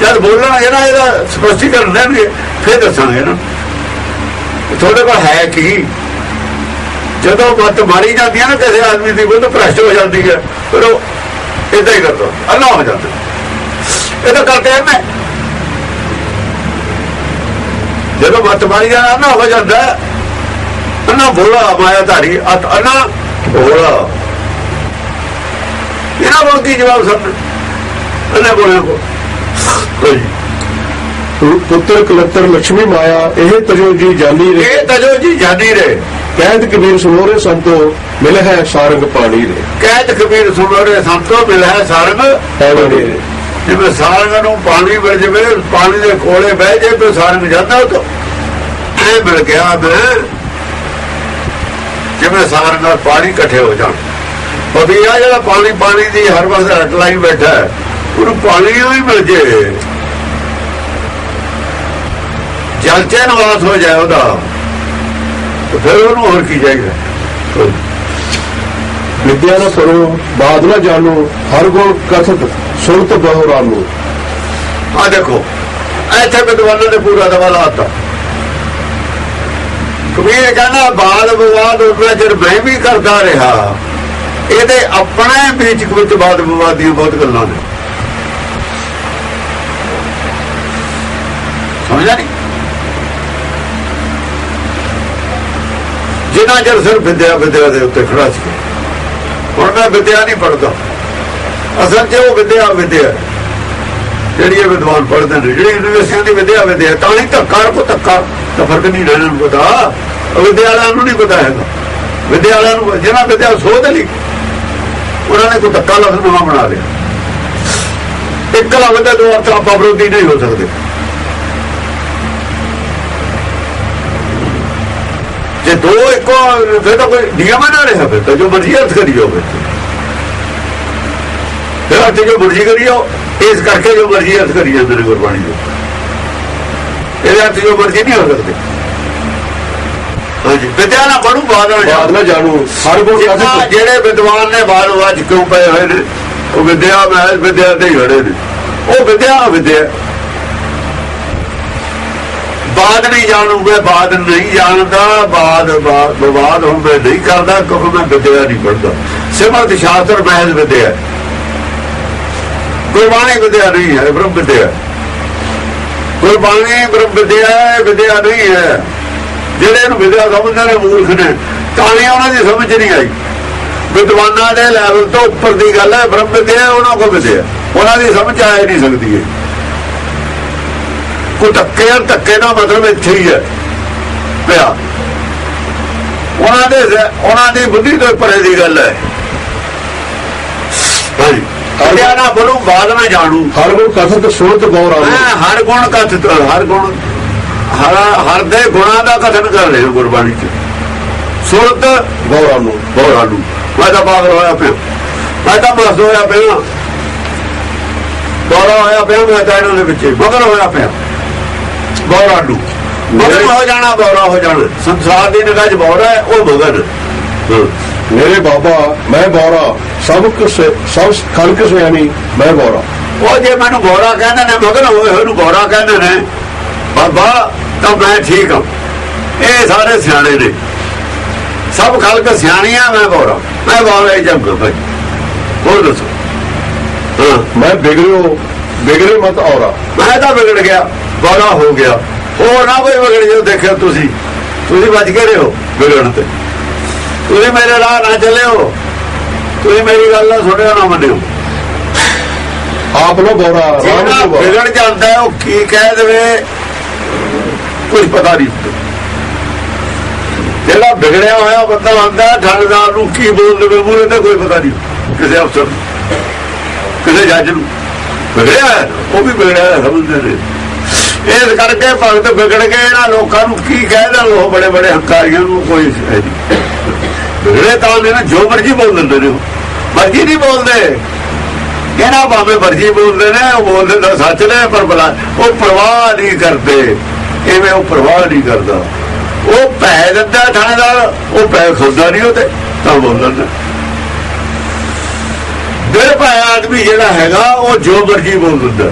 ਜਦ ਬੋਲਣਗੇ ਨਾ, ਇਹਦਾ ਸਪਸ਼ਟੀਕਰਨ ਦੇਣਗੇ, ਫਿਰ ਦੱਸਾਂਗੇ ਨਾ। ਤੁਹਾਡੇ ਕੋਲ ਹੈ ਕੀ? ਜਦੋਂ ਮੱਤ ਮਾਰੀ ਜਾਂਦੀ ਹੈ ਨਾ, ਕਿਸੇ ਆਦਮੀ ਦੀ ਬੁੱਧ ਭ੍ਰਸ਼ਟ ਹੋ ਜਾਂਦੀ ਹੈ, ਫਿਰ ਉਹ ਇਦਾਂ ਹੀ ਕਰਦਾ ਅੱਲਾ ਹੋ ਜਾਂਦਾ। ਇਹ ਤਾਂ ਕਰਦੇ ਆ ਮੈਂ ਜਦੋਂ ਮੱਤ ਮਾਰੀ ਜਾਂਦਾ ਨਾ ਹੋ ਜਾਂਦਾ। ਅੰਨਾ ਬੋਲਾ ਮਾਇਆ ਧਾਰੀ ਅਤ ਅੰਨਾ ਬੋਲਾ। ਇਹਨਾਂ ਕੋਲ ਕੀ ਜਵਾਬ ਸਭ ਅੰਨਾ ਬੋਲਿਆ ਕੋ। ਕੋਈ। ਪੁੱਤਰ ਕਲਤਰ ਲక్ష్ਮੀ ਮਾਇਆ ਇਹ ਤਜੋ ਜੀ ਜਾਨੀ ਰੇ। ਇਹ ਤਜੋ ਜੀ ਜਾਨੀ ਰੇ। ਕਹਿਤ ਕਬੀਰ ਸੁਨੋਰੇ ਸੰਤੋ ਮਿਲ ਹੈ ਸਾਰੰਗ ਪਾਣੀ ਰੇ। ਕਹਿਤ ਕਬੀਰ ਸੁਣੋਰੇ ਸੰਤੋ ਮਿਲ ਹੈ ਸਾਰੰਗ ਪਾਣੀ ਰੇ। ਜਿਵੇਂ ਸਾਰੰਗ ਨੂੰ ਪਾਣੀ ਮਿਲ ਜਵੇ ਪਾਣੀ ਦੇ ਕੋਲੇ ਬਹਿ ਜੇ ਤੇ ਸਾਰੰਗ ਜਾਂਦਾ ਉਹ ਤੋਂ। ਐ ਮਿਲ ਗਿਆ ਮੈਂ ਜਿਵੇਂ ਸਾਰੰਗ ਨਾਲ ਪਾਣੀ ਇਕੱਠੇ ਹੋ ਜਾਣ। ਬਬੀ ਆ ਜਿਹੜਾ ਪਾਣੀ ਪਾਣੀ ਦੀ ਹਰ ਵਕਤ ਹਟ ਲਾਈ ਬੈਠਾ ਹੈ, ਉਹਨੂੰ ਪਾਣੀ ਹੀ ਮਿਲ ਜੇ। ਜਲ ਚ ਨਿਵਾਸ ਹੋ ਜਾਏ ਉਹਦਾ। ਤੇ ਫਿਰ ਉਹਨੂੰ ਹੋਰ ਕੀ ਚਾਹੀਦਾ? ਵਿਦਿਆ ਨਾ ਪੜੋ ਬਾਦ ਨਾ ਜਾਣੋ ਹਰ ਗੁਣ ਕਥਤ ਸੁਣਤ ਬਹੁਰਾ ਨੂੰ ਆ ਦੇਖੋ ਇੱਥੇ ਵਿਦਵਾਨਾਂ ਨੇ ਪੂਰਾ ਦਵਾ ਲਾਤਾ ਕਬੀਰ ਕਹਿੰਦਾ ਬਾਦ ਵਿਵਾਦ ਉਹਨਾਂ ਚਿਰ ਮੈਂ ਵੀ ਕਰਦਾ ਰਿਹਾ ਇਹਦੇ ਆਪਣੇ ਵਿੱਚ ਵਿੱਚ ਬਾਦ ਵਿਵਾਦ ਦੀਆਂ ਬਹੁਤ ਗੱਲਾਂ ਨੇ। ਸਮਝਿਆ ਨਹੀਂ ਜਿੰਨਾ ਚਿਰ ਸਿਰ ਵਿਦਿਆ ਵਿਦਿਆ ਦੇ ਉੱਤੇ ਖੜਾ ਸੀ। ਹੁਣ ਮੈਂ ਵਿਦਿਆ ਨਹੀਂ ਪੜਦਾ ਅਸਲ 'ਚ ਉਹ ਵਿਦਿਆ ਵਿਦਿਆ ਜਿਹੜੀ ਇਹ ਵਿਦਵਾਨ ਪੜ੍ਹਦੇ ਨੇ, ਜਿਹੜੀ ਯੂਨੀਵਰਸਿਟੀਆਂ ਦੀ ਵਿਦਿਆ ਵਿਦਿਆ ਤਾਂ ਹੀ ਧੱਕਾ ਕੋ ਧੱਕਾ। ਤਾਂ ਫ਼ਰਕ ਨਹੀਂ ਰਹਿਣਾ ਨੂੰ ਪਤਾ। ਵਿਦਿਆ ਵਾਲਿਆਂ ਨੂੰ ਨਹੀਂ ਪਤਾ ਹੈਗਾ। ਵਿਦਿਆ ਵਾਲਿਆਂ ਨੂੰ, ਜਿਹਨਾਂ ਵਿਦਿਆ ਸੋਧ ਲਈ, ਉਹਨਾਂ ਨੇ ਕੋਈ ਧੱਕਾ ਲਫ਼ਜ਼ ਨਵਾਂ ਬਣਾ ਲਿਆ। ਇੱਕ ਲਫ਼ਜ਼ ਦੇ ਦੋ ਅਰਥ ਆਪਾਂ ਵਿਰੋਧੀ ਨਹੀਂ ਹੋ ਸਕਦੇ। ਜੇ ਦੋ ਇੱਕੋ ਫਿਰ ਤਾਂ ਕੋਈ ਨਿਯਮ ਨਾ ਰਿਹਾ ਫਿਰ ਤਾਂ ਜੋ ਮਰਜ਼ੀ ਅਰਥ ਕਰੀ ਹੋਵੇ ਫਿਰ ਅਰਥ ਜੋ ਮਰਜ਼ੀ ਕਰੀ ਜਾਓ ਇਸ ਕਰਕੇ ਜੋ ਮਰਜ਼ੀ ਅਰਥ ਕਰੀ ਜਾਂਦੇ ਨੇ ਗੁਰਬਾਣੀ ਦੇ ਇਹਦੇ ਅਰਥ ਜੋ ਮਰਜ਼ੀ ਨਹੀਂ ਹੋ ਸਕਦੇ। ਹਾਂਜੀ ਵਿਦਿਆ ਨਾ ਪੜੂ ਬਾਦ ਨਾ ਬਾਦ ਜਾਓ ਨਾ ਜਾਣੋ। ਹਰ ਕਥਤ ਜਿਹੜੇ ਵਿਦਵਾਨ ਨੇ ਬਾਦ ਵਾਜ ਕਿਉਂ ਪਏ ਹੋਏ ਨੇ ਉਹ ਵਿਦਿਆ ਮਹਿਲ ਵਿਦਿਆ ਤੇ ਹੀ ਖੜੇ ਨੇ। ਉਹ ਵਿਦਿਆ ਵਿਦਿਆ। ਬਾਦ ਨਹੀਂ ਜਾਣੂ ਬਾਦ ਨਹੀਂ ਜਾਣਦਾ, ਬਾਦ ਬਾਦ ਵਿਵਾਦ ਹੁਣ ਨਹੀਂ ਕਰਦਾ, ਕਿਉਂਕਿ ਮੈਂ ਵਿਦਿਆ ਨਹੀਂ ਪੜਦਾ ਸਿਮਰਤ ਸ਼ਾਸਤਰ ਮਹਿਲ ਵਿਦਿਆ। ਹੈ। ਗੁਰਬਾਣੀ ਵਿਦਿਆ ਨਹੀਂ ਹੈ ਬ੍ਰਹਮ ਵਿਦਿਆ। ਗੁਰਬਾਣੀ, ਬ੍ਰਹਮ ਵਿਦਿਆ ਹੈ ਵਿਦਿਆ ਨਹੀਂ ਹੈ। ਜਿਹੜੇ ਇਹਨੂੰ ਵਿਦਿਆ ਸਮਝਦੇ ਨੇ, ਮੂਰਖ ਨੇ, ਤਾਂ ਹੀ ਉਹਨਾਂ ਦੀ ਸਮਝ ਨਹੀਂ ਆਈ। ਵਿਦਵਾਨਾਂ ਦੇ ਲੈਵਲ ਤੋਂ ਉੱਪਰ ਦੀ ਗੱਲ ਹੈ, ਬ੍ਰਹਮ ਵਿਦਿਆ ਉਹਨਾਂ ਕੋਲ ਵਿਦਿਆ। ਉਹਨਾਂ ਦੀ ਸਮਝ ਆ ਹੀ ਨਹੀਂ ਸਕਦੀ ਹੈ ਕੋ ਧੱਕੇ ਨਾਲ ਧੱਕੇ ਦਾ ਮਤਲਬ ਇੱਥੇ ਹੀ ਹੈ। ਪਿਆ। ਉਹਨਾਂ ਦੇ ਉਹਨਾਂ ਦੀ ਬੁੱਧੀ ਤੋਂ ਪਰੇ ਦੀ ਗੱਲ ਹੈ। ਹਰਿਆ ਨਾ ਬੋਲੂ ਬਾਦ ਨਾ ਜਾਣੂ। ਹਰ ਗੁਣ ਕਥਤ ਬਹੁਰਾ ਨੂੰ ਮੈਂ ਹਰ ਗੁਣ ਕਥਿਤ ਹਰ ਗੁਣ ਹਰ ਹਰ ਦੇ ਗੁਣਾਂ ਦਾ ਕਥਨ ਕਰ ਰਹੇ ਹਾਂ ਗੁਰਬਾਣੀ ਚ। ਸੁਰਤ ਬਹੁਰਾ ਨੂੰ ਬੋਲਾਂ ਨੂੰ ਮੈਂ ਤਾਂ ਪਾਗਲ ਹੋਇਆ ਪਿਆ। ਮੈਂ ਤਾਂ ਮਸਤ ਹੋਇਆ ਪਿਆ। ਬੋਲਾ ਹੋਇਆ ਪਿਆ ਮੈਂ ਤਾਂ ਇਹਨਾਂ ਦੇ ਵਿੱਚ ਮਗਰ ਹੋਇਆ ਪਿਆ। ਬੋਲਾ ਨੂੰ। ਮਗਰ ਹੋ ਜਾਣਾ ਬੋਲਾ ਹੋ ਜਾਣਾ। ਸੰਸਾਰ ਦੀ ਨਿਗਾਹ 'ਚ ਹੈ ਉਹ ਮਗਰ। ਹਾਂ। ਮੇਰੇ ਬਾਬਾ ਮੈਂ ਬੌਰਾ ਸਭ ਕੁਛ ਸਭ ਖਲਕ ਸਿਆਣੀ ਮੈਂ ਬੌਰਾ ਉਹ ਜੇ ਮੈਨੂੰ ਬੋਰਾ ਕਹਿੰਦੇ ਨੇ ਮਗਰ ਹੋਏ ਹੋਏ ਨੂੰ ਬੋਰਾ ਕਹਿੰਦੇ ਨੇ ਬਾਬਾ ਤਾਂ ਮੈਂ ਠੀਕ ਹਾਂ। ਇਹ ਸਾਰੇ ਸਿਆਣੇ ਨੇ। ਸਭ ਖਲਕ ਸਿਆਣੀਆਂ ਮੈਂ ਬੋਰਾ ਮੈਂ ਬੋਰਾ ਹੀ ਜੰਮ ਭਾਈ। ਹੋਰ ਦੱਸੋ। ਮੈਂ ਵਿਗੜਿਓ ਵਿਗੜੇ ਮਤ ਔਰਾ। ਮੈਂ ਤਾਂ ਵਿਗੜ ਗਿਆ ਬੋਰਾ ਹੋ ਗਿਆ। ਉਹ ਨਾ ਕੋਈ ਵਿਗੜ ਜੋ ਦੇਖਿਓ ਤੁਸੀਂ। ਤੁਸੀਂ ਬਚ ਕੇ ਰਹੋ ਵਿਗੜਨ ਤੇ। ਤੁਸੀਂ ਮੇਰੇ ਰਾਹ ਨਾ ਚੱਲਿਓ। ਤੁਸੀਂ ਮੇਰੀ ਗੱਲ ਨਾ ਸੁਣਿਓ ਨਾ ਮੰਨਿਓ। ਆਪ ਨੂੰ ਬੌਰਾ ਵਿਗੜ ਜਾਂਦਾ ਉਹ ਕੀ ਕਹਿ ਦੇਵੇ? ਕੁਝ ਪਤਾ ਨਹੀਂ। ਜਿਹੜਾ ਵਿਗੜਿਆ ਹੋਇਆ ਬੰਦਾ ਆਂਦਾ ਥਾਣੇਦਾਰ ਨੂੰ ਕੀ ਬੋਲ ਦੇਵੇ ਮੂਹਰੇ ਤੇ ਕੋਈ ਪਤਾ ਨਹੀਂ। ਕਿਸੇ ਅਫਸਰ ਕਿਸੇ ਜੱਜ ਨੂੰ। ਵਿਗੜਿਆ ਉਹ ਵੀ ਵਿਗੜਿਆ ਸਮਝਦੇ ਨੇ। ਇਸ ਕਰਕੇ ਭਗਤ ਵਿਗੜ ਗਏ, ਇਹਨਾਂ ਲੋਕਾਂ ਨੂੰ ਕੀ ਕਹਿ ਦੇਣ, ਉਹ ਬੜੇ ਬੜੇ ਹੰਕਾਰੀਆਂ ਨੂੰ ਕੋਈ ਵਿਗੜੇ ਤਾਂ ਨੇ, ਜੋ ਮਰਜ਼ੀ ਬੋਲ ਦਿੰਦੇ ਨੇ ਉਹ। ਮਰਜ਼ੀ ਨਹੀਂ ਬੋਲਦੇ। ਇਹਨਾਂ ਭਾਵੇਂ ਮਰਜ਼ੀ ਬੋਲਦੇ ਨੇ, ਉਹ ਬੋਲਦੇ ਤਾਂ ਸੱਚ ਨੇ, ਪਰ ਬਲਾ ਉਹ ਪ੍ਰਵਾਹ ਨਹੀਂ ਕਰਦੇ। ਐਵੇਂ ਉਹ ਪ੍ਰਵਾਹ ਨਹੀਂ ਕਰਦਾ? ਉਹ ਪੈ ਦਿੰਦਾ ਥਾਣੇਦਾਰ ਉਹ ਪੈ ਖੁੱਦਾ ਨਹੀਂ ਉਹਦੇ ਤਾਂ ਬੋਲਦਾ ਨਿਰਭੈ ਆਦਮੀ ਜਿਹੜਾ ਹੈਗਾ, ਉਹ ਜੋ ਮਰਜ਼ੀ ਬੋਲ ਦਿੰਦਾ।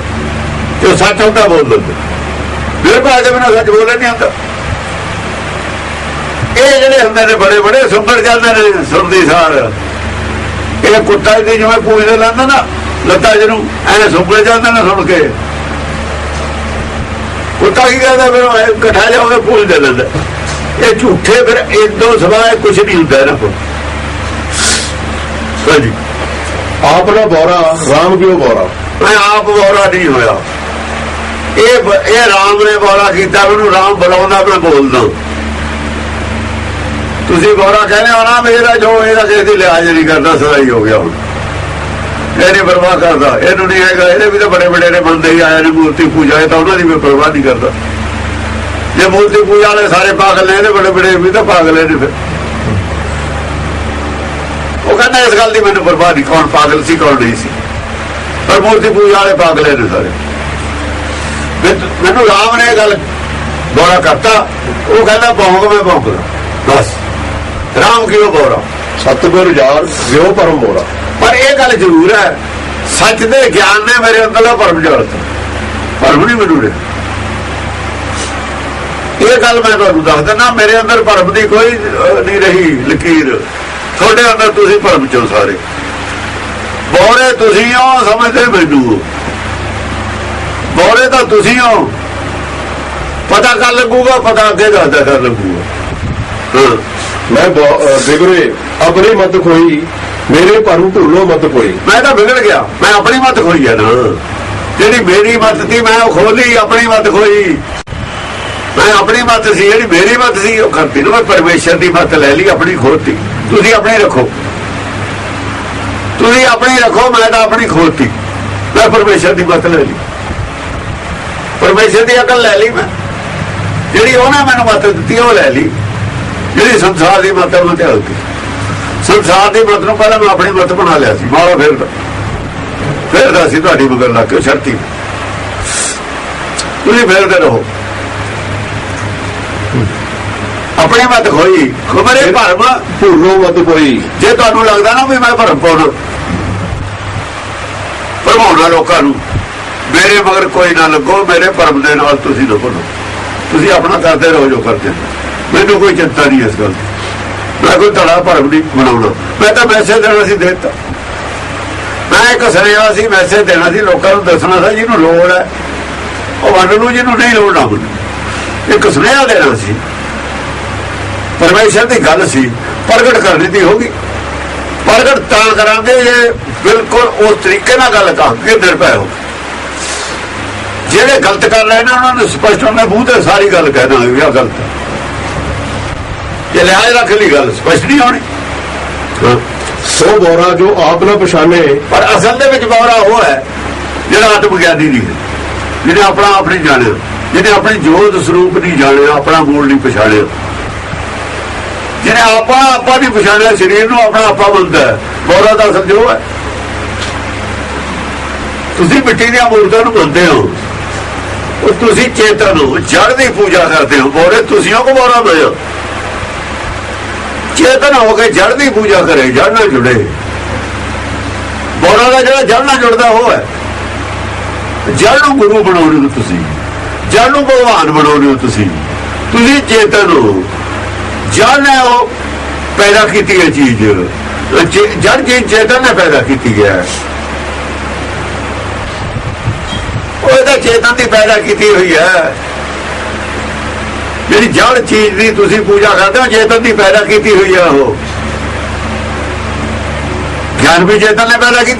ਜੋ ਸੱਚ ਹੁੰਦਾ, ਬੋਲ ਦਿੰਦਾ। ਨਿਰਭੈ ਦੇ ਬਿਨਾਂ ਸੱਚ ਬੋਲੇ ਨਹੀਂ ਹੁੰਦਾ। ਇਹ ਜਿਹੜੇ ਹੁੰਦੇ ਨੇ ਬੜੇ ਬੜੇ, ਸੁੰਦਰ ਜਾਂਦੇ ਨੇ ਸੁਣਦੀ ਸਾਰ। ਇਹ ਕੁੱਤਾ ਦੀ ਜਿਵੇਂ ਪੂਜਦੇ ਲੈਂਦਾ ਨਾ, ਲੱਤਾਂ ਜਿਹਨੂੰ ਐਨੇ ਸੁੰਗੜ ਜਾਂਦੇ ਨੇ ਸੁਣ ਕੇ। ਕੁੱਤਾ ਕੀ ਕਹਿੰਦਾ, ਫਿਰ ਇਕੱਠਾ ਜਾ ਕੇ ਪੂਜ ਦੇ ਲੈਂਦਾ। ਇਹ ਝੂਠੇ ਫਿਰ ਇਦੋਂ ਸਵਾਏ ਕੁਝ ਨਹੀਂ ਹੁੰਦਾ ਇਹਨਾਂ ਕੋਲ। ਹਾਂਜੀ। ਆਪਣਾ ਬੋਰਾ RAM ਕਿਉ ਬੋਰਾ ਮੈਂ ਆਪ ਬੋਰਾ ਨਹੀਂ ਹੋਇਆ। ਇਹ ਇਹ ਰਾਮ ਨੇ ਬੋਰਾ ਕੀਤਾ ਉਹਨੂੰ ਰਾਮ ਬੁਲਾਉਂਦਾ, ਮੈਂ ਬੋਲਦਾ। ਤੁਸੀਂ ਬੋਰਾ ਕਹਿੰਦੇ ਹੋ, ਨਾ ਮੇਰਾ ਜੋ ਇਹਦਾ ਕਿਸੇ ਦੀ ਲਿਹਾਜ਼ ਨਹੀਂ ਕਰਦਾ ਸਦਾਈ ਹੋ ਗਿਆ ਹੁਣ। ਇਹ ਨਹੀਂ ਪਰਵਾਹ ਕਰਦਾ। ਇਹਨੂੰ ਨਹੀਂ ਹੈਗਾ, ਇਹਦੇ ਵੀ ਤਾਂ ਬੜੇ ਬੜੇ ਨੇ ਬੰਦੇ ਹੀ ਆਏ ਨੇ, ਮੂਰਤੀ ਪੂਜਾ ਇਹ ਤਾਂ ਉਹਨਾਂ ਦੀ ਵੀ ਪਰਵਾਹ ਨਹੀਂ ਕਰਦਾ। ਜੇ ਮੂਰਤੀ ਪੂਜਾ ਵਾਲੇ ਸਾਰੇ ਪਾਗਲ ਨੇ, ਇਹਦੇ ਬੜੇ ਬੜੇ ਵੀ ਤਾਂ ਪਾਗਲ ਨੇ ਫਿਰ। ਉਹ ਕਹਿੰਦਾ ਇਸ ਗੱਲ ਦੀ ਮੈਨੂੰ ਪਰਵਾਹ ਨਹੀਂ ਕੌਣ ਪਾਗਲ ਸੀ ਕੌਣ ਨਹੀਂ ਸੀ। ਪਰ ਮੂਰਤੀ ਪੂਜਾ ਵਾਲੇ ਪਾਗਲ ਨੇ ਸਾਰੇ ਮੈਨ- ਰਾਮ ਨੇ ਗੱਲ ਬੋਰਾ ਕਰਤਾ। ਉਹ ਕਹਿੰਦਾ ਭੌਂਕ ਮੈਂ ਭੌਂਕਦਾ। ਬਸ। ਰਾਮ ਕਿਉਂ ਬੋਰਾ ਸਤਿਗੁਰ ਜਾਲ ਜਿਉ ਪਰਮ ਬੋਰਾ ਪਰ ਇਹ ਗੱਲ ਜ਼ਰੂਰ ਹੈ ਸੱਚ ਦੇ ਗਿਆਨ ਨੇ ਮੇਰੇ ਅੰਦਰਲਾ ਭਰਮ ਜੋੜਤਾ ਭਰਮ ਨਹੀਂ ਮੈਨੂੰ ਰਿਹਾ। ਇਹ ਗੱਲ ਮੈਂ ਤੁਹਾਨੂੰ ਦੱਸ ਦਿੰਦਾ ਮੇਰੇ ਅੰਦਰ ਭਰਮ ਦੀ ਕੋਈ ਨਹੀਂ ਰਹੀ ਲਕੀਰ। ਤੁਹਾਡੇ ਅੰਦਰ ਤੁਸੀਂ ਭਰਮ ਚੋਂ ਸਾਰੇ। ਬੋਰੇ ਤੁਸੀਂ ਹੋ ਸਮਝਦੇ ਮੈਨੂੰ। ਹੋ। ਬੋਰੇ ਤਾਂ ਤੁਸੀਂ ਹੋ। ਪਤਾ ਕਰ ਲੱਗੂਗਾ ਪਤਾ ਅੱਗੇ ਦੱਸਦਾ ਕਰ ਲੱਗੂਗਾ। ਹਾਂ। ਮੈਂ ਬਿਗਰੇ ਆਪਣੀ ਮਤ ਖੋਈ ਮੇਰੇ ਭਰਮ ਭੁੱਲੋ ਮਤ ਕੋਈ। ਮੈਂ ਤਾਂ ਵਿਗੜ ਗਿਆ। ਮੈਂ ਆਪਣੀ ਮਤ ਖੋਈ ਆ ਨਾ। ਜਿਹੜੀ ਮੇਰੀ ਮਤ ਸੀ ਮੈਂ ਉਹ ਖੋਲੀ ਆਪਣੀ ਮਤ ਖੋਈ। ਮੈਂ ਆਪਣੀ ਮਤ ਸੀ ਜਿਹੜੀ ਮੇਰੀ ਮਤ ਸੀ ਉਹ ਕਰਤੀ ਨਾ ਮੈਂ ਪਰਮੇਸ਼ਰ ਦੀ ਮਤ ਲੈ ਲਈ ਆਪਣੀ ਖੋਤੀ ਤੁਸੀਂ ਆਪਣੀ ਰੱਖੋ। ਤੁਸੀਂ ਆਪਣੀ ਰੱਖੋ, ਮੈਂ ਤਾਂ ਆਪਣੀ ਖੋਤੀ ਮੈਂ ਪਰਮੇਸ਼ਰ ਦੀ ਮਤ ਲੈ ਲਈ। ਪਰਮੇਸ਼ਰ ਦੀ ਅਕਲ ਲੈ ਲਈ ਮੈਂ। ਜਿਹੜੀ ਉਹਨੇ ਮੈਨੂੰ ਮਤ ਦਿੱਤੀ, ਉਹ ਲੈ ਲਈ। ਜਿਹੜੀ ਸੰਸਾਰ ਦੀ ਮਤ ਉਹ ਤੇ ਹਲਕੀ ਸੰਸਾਰ ਦੀ ਮਤ ਨੂੰ ਪਹਿਲਾਂ ਮੈਂ ਆਪਣੀ ਮਤ ਬਣਾ ਲਿਆ ਸੀ। ਮਾਰਾ ਫਿਰ ਫਿਰ ਦਾ ਸੀ ਤੁਹਾਡੀ ਮਗਰ ਲੱਗ ਕੇ ਸ਼ਰਤੀ ਤੁਸੀਂ ਫਿਰਦੇ ਰਹੋ। ਆਪਣੀ ਮਤ ਖੋਈ ਖਬਰੇ ਭਰਮ। ਭੁੱਲੋ ਮਤ ਕੋਈ। ਜੇ ਤੁਹਾਨੂੰ ਲੱਗਦਾ ਨਾ ਵੀ ਮੈਂ ਭਰਮ ਪਾਉਣਾ ਭਰਮਾਉਣਾ ਲੋਕਾਂ ਨੂੰ ਮੇਰੇ ਮਗਰ ਕੋਈ ਨਾ ਲੱਗੋ ਮੇਰੇ ਭਰਮ ਦੇ ਨਾਲ ਤੁਸੀਂ ਬੋਲੋ ਤੁਸੀਂ ਆਪਣਾ ਕਰਦੇ ਰਹੋ ਜੋ ਕਰਦੇ। ਮੈਨੂੰ ਕੋਈ ਚਿੰਤਾ ਨਹੀਂ ਇਸ ਗੱਲ ਦੀ। ਮੈਂ ਕੋਈ ਤੜਾ ਭਰਮ ਨਹੀਂ ਬਣਾਉਣਾ ਮੈਂ ਤਾਂ ਮੈਸੇਜ ਦੇਣਾ ਸੀ ਦੇ ਦਿੱਤਾ। ਮੈਂ ਇੱਕ ਸੁਨੇਹਾ ਸੀ ਮੈਸੇਜ ਦੇਣਾ ਸੀ ਲੋਕਾਂ ਨੂੰ ਦੱਸਣਾ ਸੀ ਜਿਹਨੂੰ ਲੋੜ ਹੈ। ਉਹ ਵੰਡ ਨੂੰ ਜਿਹਨੂੰ ਨਹੀਂ ਲੋੜ ਨਾ ਇੱਕ ਸੁਨੇਹਾ ਦੇਣਾ ਸੀ। ਪਰਮੇਸ਼ਰ ਦੀ ਗੱਲ ਸੀ ਪ੍ਰਗਟ ਕਰਨੀ ਦੀ ਹੋਗੀ ਪ੍ਰਗਟ ਤਾਂ ਕਰਾਂਗੇ ਜੇ ਬਿਲਕੁਲ ਉਸ ਤਰੀਕੇ ਨਾਲ ਗੱਲ ਕਰਾਂਗੇ ਨਿਰਭੈ ਹੋ ਜਿਹੜੇ ਗਲਤ ਕਰ ਰਹੇ ਨੇ ਉਹਨਾਂ ਨੂੰ ਸਪਸ਼ਟ ਉਹਨਾਂ ਮੂੰਹ ਤੇ ਸਾਰੀ ਗੱਲ ਕਹਿ ਦਾਂਗੇ ਵੀ ਆਹ ਗਲਤ ਜੇ ਲਿਹਾਜ਼ ਰੱਖ ਲਈ ਗੱਲ ਸਪਸ਼ਟ ਨਹੀਂ ਹੋਣੀ। ਸੋ ਬੋਰਾ ਜੋ ਆਪ ਨਾ ਪਛਾਣੇ। ਪਰ ਅਸਲ ਦੇ ਵਿੱਚ ਬੌਰਾ ਉਹ ਹੈ ਜਿਹੜਾ ਆਤਮ ਗਿਆਨੀ ਨਹੀਂ ਜਿਹਨੇ ਆਪਣਾ ਆਪ ਨਹੀਂ ਜਾਣਿਆ ਜਿਹਨੇ ਆਪਣੀ ਜੋਤ ਸਰੂਪ ਨਹੀਂ ਜਾਣਿਆ ਆਪਣਾ ਮੂਲ ਨਹੀਂ ਪਛਾਣਿਆ। ਜਿਹਨੇ ਆਪਾ ਆਪਾ ਨਹੀਂ ਪਛਾਣਿਆ, ਸਰੀਰ ਨੂੰ ਆਪਣਾ ਆਪਾ ਮੰਨਦਾ ਹੈ। ਦਾ ਅਸਲ ਹੈ ਤੁਸੀਂ ਮਿੱਟੀ ਦੀਆਂ ਮੂਰਤਾਂ ਨੂੰ ਮੰਨਦੇ ਹੋ। ਉਹ ਤੁਸੀਂ ਚੇਤਨ ਹੋ। ਜੜ ਦੀ ਪੂਜਾ ਕਰਦੇ ਹੋ। ਬੋਰੇ ਤੁਸੀਂ ਹੋ ਬੋਰਾ ਹੋ। ਚੇਤਨ ਹੋ ਕੇ ਜੜ ਦੀ ਪੂਜਾ ਕਰੇ, ਜੜ ਨਾਲ ਜੁੜੇ। ਬੋਰਾ ਦਾ ਜਿਹੜਾ ਜੜ ਨਾਲ ਜੁੜਦਾ, ਉਹ ਹੈ। ਜੜ ਨੂੰ ਗੁਰੂ ਬਣਾਉਂਦੇ ਹੋ ਤੁਸੀਂ। ਜੜ ਨੂੰ ਭਗਵਾਨ ਬਣਾਉਂਦੇ ਹੋ ਤੁਸੀਂ। ਤੁਸੀਂ ਚੇਤਨ ਹੋ। ਜੜ ਨੇ ਉਹ ਪੈਦਾ ਕੀਤੀ ਹੈ ਚੀਜ਼। ਚੇ- ਜੀ ਚੇਤਨ ਨੇ ਪੈਦਾ ਕੀਤੀ ਹੈ। ਉਹ ਇਹਦਾ ਚੇਤਨ ਦੀ ਪੈਦਾ ਕੀਤੀ ਹੋਈ ਹੈ। ਜਿਹੜੀ ਜੜ ਚੀਜ਼ ਦੀ ਤੁਸੀਂ ਪੂਜਾ ਕਰਦੇ ਹੋ, ਚੇਤਨ ਦੀ ਪੈਦਾ ਕੀਤੀ ਹੋਈ ਹੈ ਉਹ। ਗਿਆਨ ਵੀ ਚੇਤਨ ਨੇ ਪੈਦਾ ਕੀਤੀ।